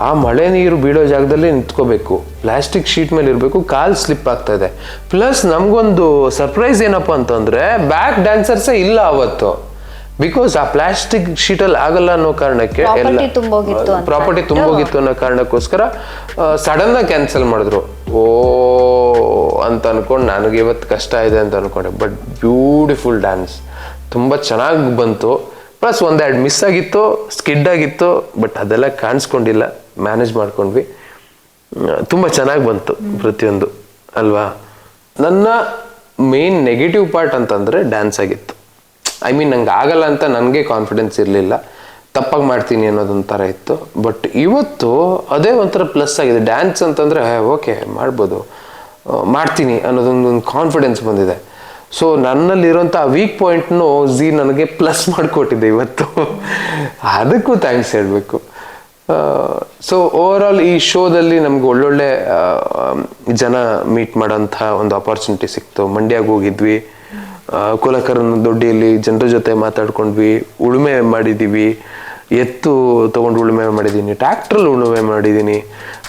A: ಆ ಮಳೆ ನೀರು ಬೀಳೋ ಜಾಗದಲ್ಲಿ ನಿಂತ್ಕೋಬೇಕು. ಪ್ಲಾಸ್ಟಿಕ್ ಶೀಟ್ ಮೇಲೆ ಇರಬೇಕು ಕಾಲ್ ಸ್ಲಿಪ್ ಆಗ್ತಾ ಇದೆ. ಪ್ಲಸ್ ನಮಗೊಂದು ಸರ್ಪ್ರೈಸ್ ಏನಪ್ಪ ಅಂತಂದ್ರೆ ಬ್ಯಾಕ್ ಡ್ಯಾನ್ಸರ್ಸೇ ಇಲ್ಲ ಅವತ್ತು. ಬಿಕಾಸ್ ಆ ಪ್ಲಾಸ್ಟಿಕ್ ಶೀಟಲ್ಲಿ ಆಗಲ್ಲ ಅನ್ನೋ ಕಾರಣಕ್ಕೆ
B: ಎಲ್ಲ
A: ಪ್ರಾಪರ್ಟಿ ತುಂಬೋಗಿತ್ತು ಅನ್ನೋ ಕಾರಣಕ್ಕೋಸ್ಕರ ಸಡನ್ ಆಗಿ ಕ್ಯಾನ್ಸಲ್ ಮಾಡಿದ್ರು. ಓ ಅಂತ ಅನ್ಕೊಂಡು ನನಗೆ ಇವತ್ತು ಕಷ್ಟ ಇದೆ ಅಂತ ಅನ್ಕೊಂಡೆ. ಬಟ್ ಬ್ಯೂಟಿಫುಲ್ ಡ್ಯಾನ್ಸ್ ತುಂಬ ಚೆನ್ನಾಗಿ ಬಂತು. ಪ್ಲಸ್ ಒಂದೆರಡು ಮಿಸ್ ಆಗಿತ್ತು ಸ್ಕಿಡ್ ಆಗಿತ್ತು ಬಟ್ ಅದೆಲ್ಲ ಕಾಣಿಸ್ಕೊಂಡಿಲ್ಲ. ಮ್ಯಾನೇಜ್ ಮಾಡ್ಕೊಂಡ್ವಿ. ತುಂಬ ಚೆನ್ನಾಗಿ ಬಂತು ಪ್ರತಿಯೊಂದು, ಅಲ್ವಾ? ನನ್ನ ಮೇನ್ ನೆಗೆಟಿವ್ ಪಾರ್ಟ್ ಅಂತಂದರೆ ಡ್ಯಾನ್ಸ್ ಆಗಿತ್ತು. ಐ ಮೀನ್ ನಂಗೆ ಆಗಲ್ಲ ಅಂತ ನನಗೆ ಕಾನ್ಫಿಡೆನ್ಸ್ ಇರಲಿಲ್ಲ. ತಪ್ಪಾಗಿ ಮಾಡ್ತೀನಿ ಅನ್ನೋದೊಂಥರ ಇತ್ತು. ಬಟ್ ಇವತ್ತು ಅದೇ ಒಂಥರ ಪ್ಲಸ್ ಆಗಿದೆ. ಡ್ಯಾನ್ಸ್ ಅಂತಂದರೆ ಓಕೆ ಮಾಡ್ಬೋದು. ಮಾಡ್ತೀನಿ ಅನ್ನೋದೊಂದು ಕಾನ್ಫಿಡೆನ್ಸ್ ಬಂದಿದೆ. ಸೊ ನನ್ನಲ್ಲಿರೋಂಥ ವೀಕ್ ಪಾಯಿಂಟ್ನು ಝಿ ನನಗೆ ಪ್ಲಸ್ ಮಾಡಿಕೊಟ್ಟಿದೆ ಇವತ್ತು. ಅದಕ್ಕೂ ಥ್ಯಾಂಕ್ಸ್ ಹೇಳಬೇಕು. ಸೊ ಓವರ್ ಆಲ್ ಈ ಶೋದಲ್ಲಿ ನಮ್ಗೆ ಒಳ್ಳೊಳ್ಳೆ ಜನ ಮೀಟ್ ಮಾಡೋಂಥ ಒಂದು ಅಪಾರ್ಚುನಿಟಿ ಸಿಕ್ತು. ಮಂಡ್ಯಾಗ ಹೋಗಿದ್ವಿ. ಕುಲಕರನ ದೊಡ್ಡಿಯಲ್ಲಿ ಜನರ ಜೊತೆ ಮಾತಾಡ್ಕೊಂಡ್ವಿ. ಉಳುಮೆ ಮಾಡಿದ್ದೀವಿ ಎತ್ತು ತೊಗೊಂಡು ಉಳುಮೆ ಮಾಡಿದ್ದೀನಿ ಟ್ರ್ಯಾಕ್ಟ್ರಲ್ಲಿ ಉಳುಮೆ ಮಾಡಿದ್ದೀನಿ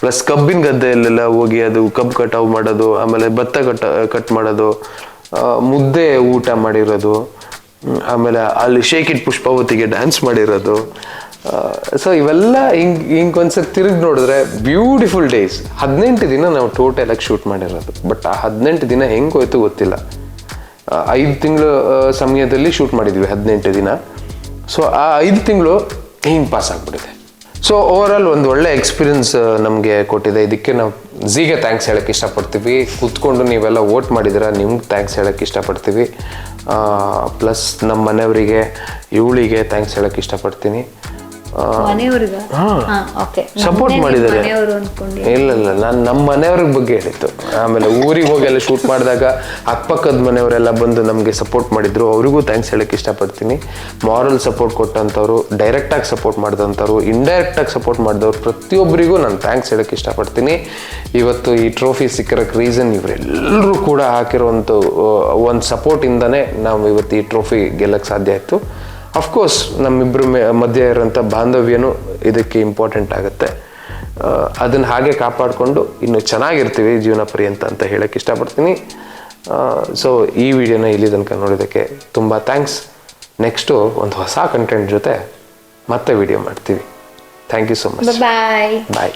A: ಪ್ಲಸ್ ಕಬ್ಬಿನ ಗದ್ದೆಯಲ್ಲೆಲ್ಲ ಹೋಗಿ ಅದು ಕಬ್ಬು ಕಟಾವು ಮಾಡೋದು, ಆಮೇಲೆ ಭತ್ತ ಕಟ್ ಕಟ್ ಮಾಡೋದು. ಮುದ್ದೆ ಊಟ ಮಾಡಿರೋದು ಆಮೇಲೆ ಅಲ್ಲಿ ಶೇಕ್ ಇಟ್ ಪುಷ್ಪಾವತಿಗೆ ಡ್ಯಾನ್ಸ್ ಮಾಡಿರೋದು. ಸೊ ಇವೆಲ್ಲ ಹಿಂಗ್ ಹಿಂಗ್ ಒಂದ್ಸರಿ ತಿರುಗಿ ನೋಡಿದ್ರೆ ಬ್ಯೂಟಿಫುಲ್ ಡೇಸ್ ಹದಿನೆಂಟು ದಿನ ನಾವು ಟೋಟಲ್ ಆಗಿ ಶೂಟ್ ಮಾಡಿರೋದು. ಬಟ್ ಆ ಹದಿನೆಂಟು ದಿನ ಹೆಂಗ್ ಹೋಯ್ತು ಗೊತ್ತಿಲ್ಲ. ಐದು ತಿಂಗಳು ಸಮಯದಲ್ಲಿ ಶೂಟ್ ಮಾಡಿದ್ವಿ ಹದಿನೆಂಟು ದಿನ. ಸೊ ಆ ಐದು ತಿಂಗಳು ಹಿಂಗೆ ಪಾಸ್ ಆಗ್ಬಿಟ್ಟಿದೆ. ಸೊ ಓವರ್ ಒಂದು ಒಳ್ಳೆ ಎಕ್ಸ್ಪೀರಿಯನ್ಸ್ ನಮಗೆ ಕೊಟ್ಟಿದೆ. ಇದಕ್ಕೆ ನಾವು ಝೀಗೆ ಥ್ಯಾಂಕ್ಸ್ ಹೇಳಕ್ಕೆ ಇಷ್ಟಪಡ್ತೀವಿ. ಕೂತ್ಕೊಂಡು ನೀವೆಲ್ಲ ವೋಟ್ ಮಾಡಿದಿರ ನಿಮ್ಗೆ ಥ್ಯಾಂಕ್ಸ್ ಹೇಳಕ್ಕೆ ಇಷ್ಟಪಡ್ತೀವಿ. ಪ್ಲಸ್ ನಮ್ಮ ಮನೆಯವರಿಗೆ, ಇವಳಿಗೆ ಥ್ಯಾಂಕ್ಸ್ ಹೇಳಕ್ಕೆ ಇಷ್ಟಪಡ್ತೀನಿ.
B: ಮನೆಯವ್ರಿಗ? ಹಾ. ಓಕೆ
A: ಸಪೋರ್ಟ್ ಮಾಡಿದ್ದಾರೆ.
B: ಮನೆಯವರು ಅನ್ಕೊಂಡು
A: ಇಲ್ಲ ಇಲ್ಲ ನಾನು ನಮ್ಮ ಮನೆಯವ್ರ ಬಗ್ಗೆ ಹೇಳಿತ್ತು ಆಮೇಲೆ ಊರಿಗೆ ಹೋಗಿ ಎಲ್ಲ ಶೂಟ್ ಮಾಡಿದಾಗ ಅಕ್ಕಪಕ್ಕದ ಮನೆಯವರೆಲ್ಲ ಬಂದು ನಮಗೆ ಸಪೋರ್ಟ್ ಮಾಡಿದ್ರು. ಅವರಿಗೂ ಥ್ಯಾಂಕ್ಸ್ ಹೇಳಕ್ಕೆ ಇಷ್ಟಪಡ್ತೀನಿ. ಮಾರಲ್ ಸಪೋರ್ಟ್ ಕೊಟ್ಟಂಥವ್ರು ಡೈರೆಕ್ಟಾಗಿ ಸಪೋರ್ಟ್ ಮಾಡಿದಂಥವ್ರು ಇಂಡೈರೆಕ್ಟಾಗಿ ಸಪೋರ್ಟ್ ಮಾಡಿದವ್ರು ಪ್ರತಿಯೊಬ್ಬರಿಗೂ ನಾನು ಥ್ಯಾಂಕ್ಸ್ ಹೇಳಕ್ಕೆ ಇಷ್ಟಪಡ್ತೀನಿ. ಇವತ್ತು ಈ ಟ್ರೋಫಿ ಸಿಕ್ಕಿರೋಕ್ಕೆ ರೀಸನ್ ಇವರೆಲ್ಲರೂ ಕೂಡ ಹಾಕಿರೋವಂಥ ಒಂದು ಸಪೋರ್ಟಿಂದನೇ ನಾವು ಇವತ್ತು ಈ ಟ್ರೋಫಿ ಗೆಲ್ಲಕ್ಕೆ ಸಾಧ್ಯ ಆಯಿತು. ಅಫ್ಕೋರ್ಸ್ ನಮ್ಮಿಬ್ಬರ ಮಧ್ಯೆ ಇರೋಂಥ ಬಾಂಧವ್ಯನೂ ಇದಕ್ಕೆ ಇಂಪಾರ್ಟೆಂಟ್ ಆಗುತ್ತೆ. ಅದನ್ನು ಹಾಗೆ ಕಾಪಾಡಿಕೊಂಡು ಇನ್ನು ಚೆನ್ನಾಗಿರ್ತೀವಿ ಜೀವನ ಪರ್ಯಂತ ಅಂತ ಹೇಳೋಕ್ಕೆ ಇಷ್ಟಪಡ್ತೀನಿ. ಸೊ ಈ ವಿಡಿಯೋನ ಇಲ್ಲಿ ತನಕ ನೋಡೋದಕ್ಕೆ ತುಂಬ ಥ್ಯಾಂಕ್ಸ್ ನೆಕ್ಸ್ಟು ಒಂದು ಹೊಸ ಕಂಟೆಂಟ್ ಜೊತೆ ಮತ್ತೆ ವಿಡಿಯೋ ಮಾಡ್ತೀವಿ. Thank you so much
B: bye
A: bye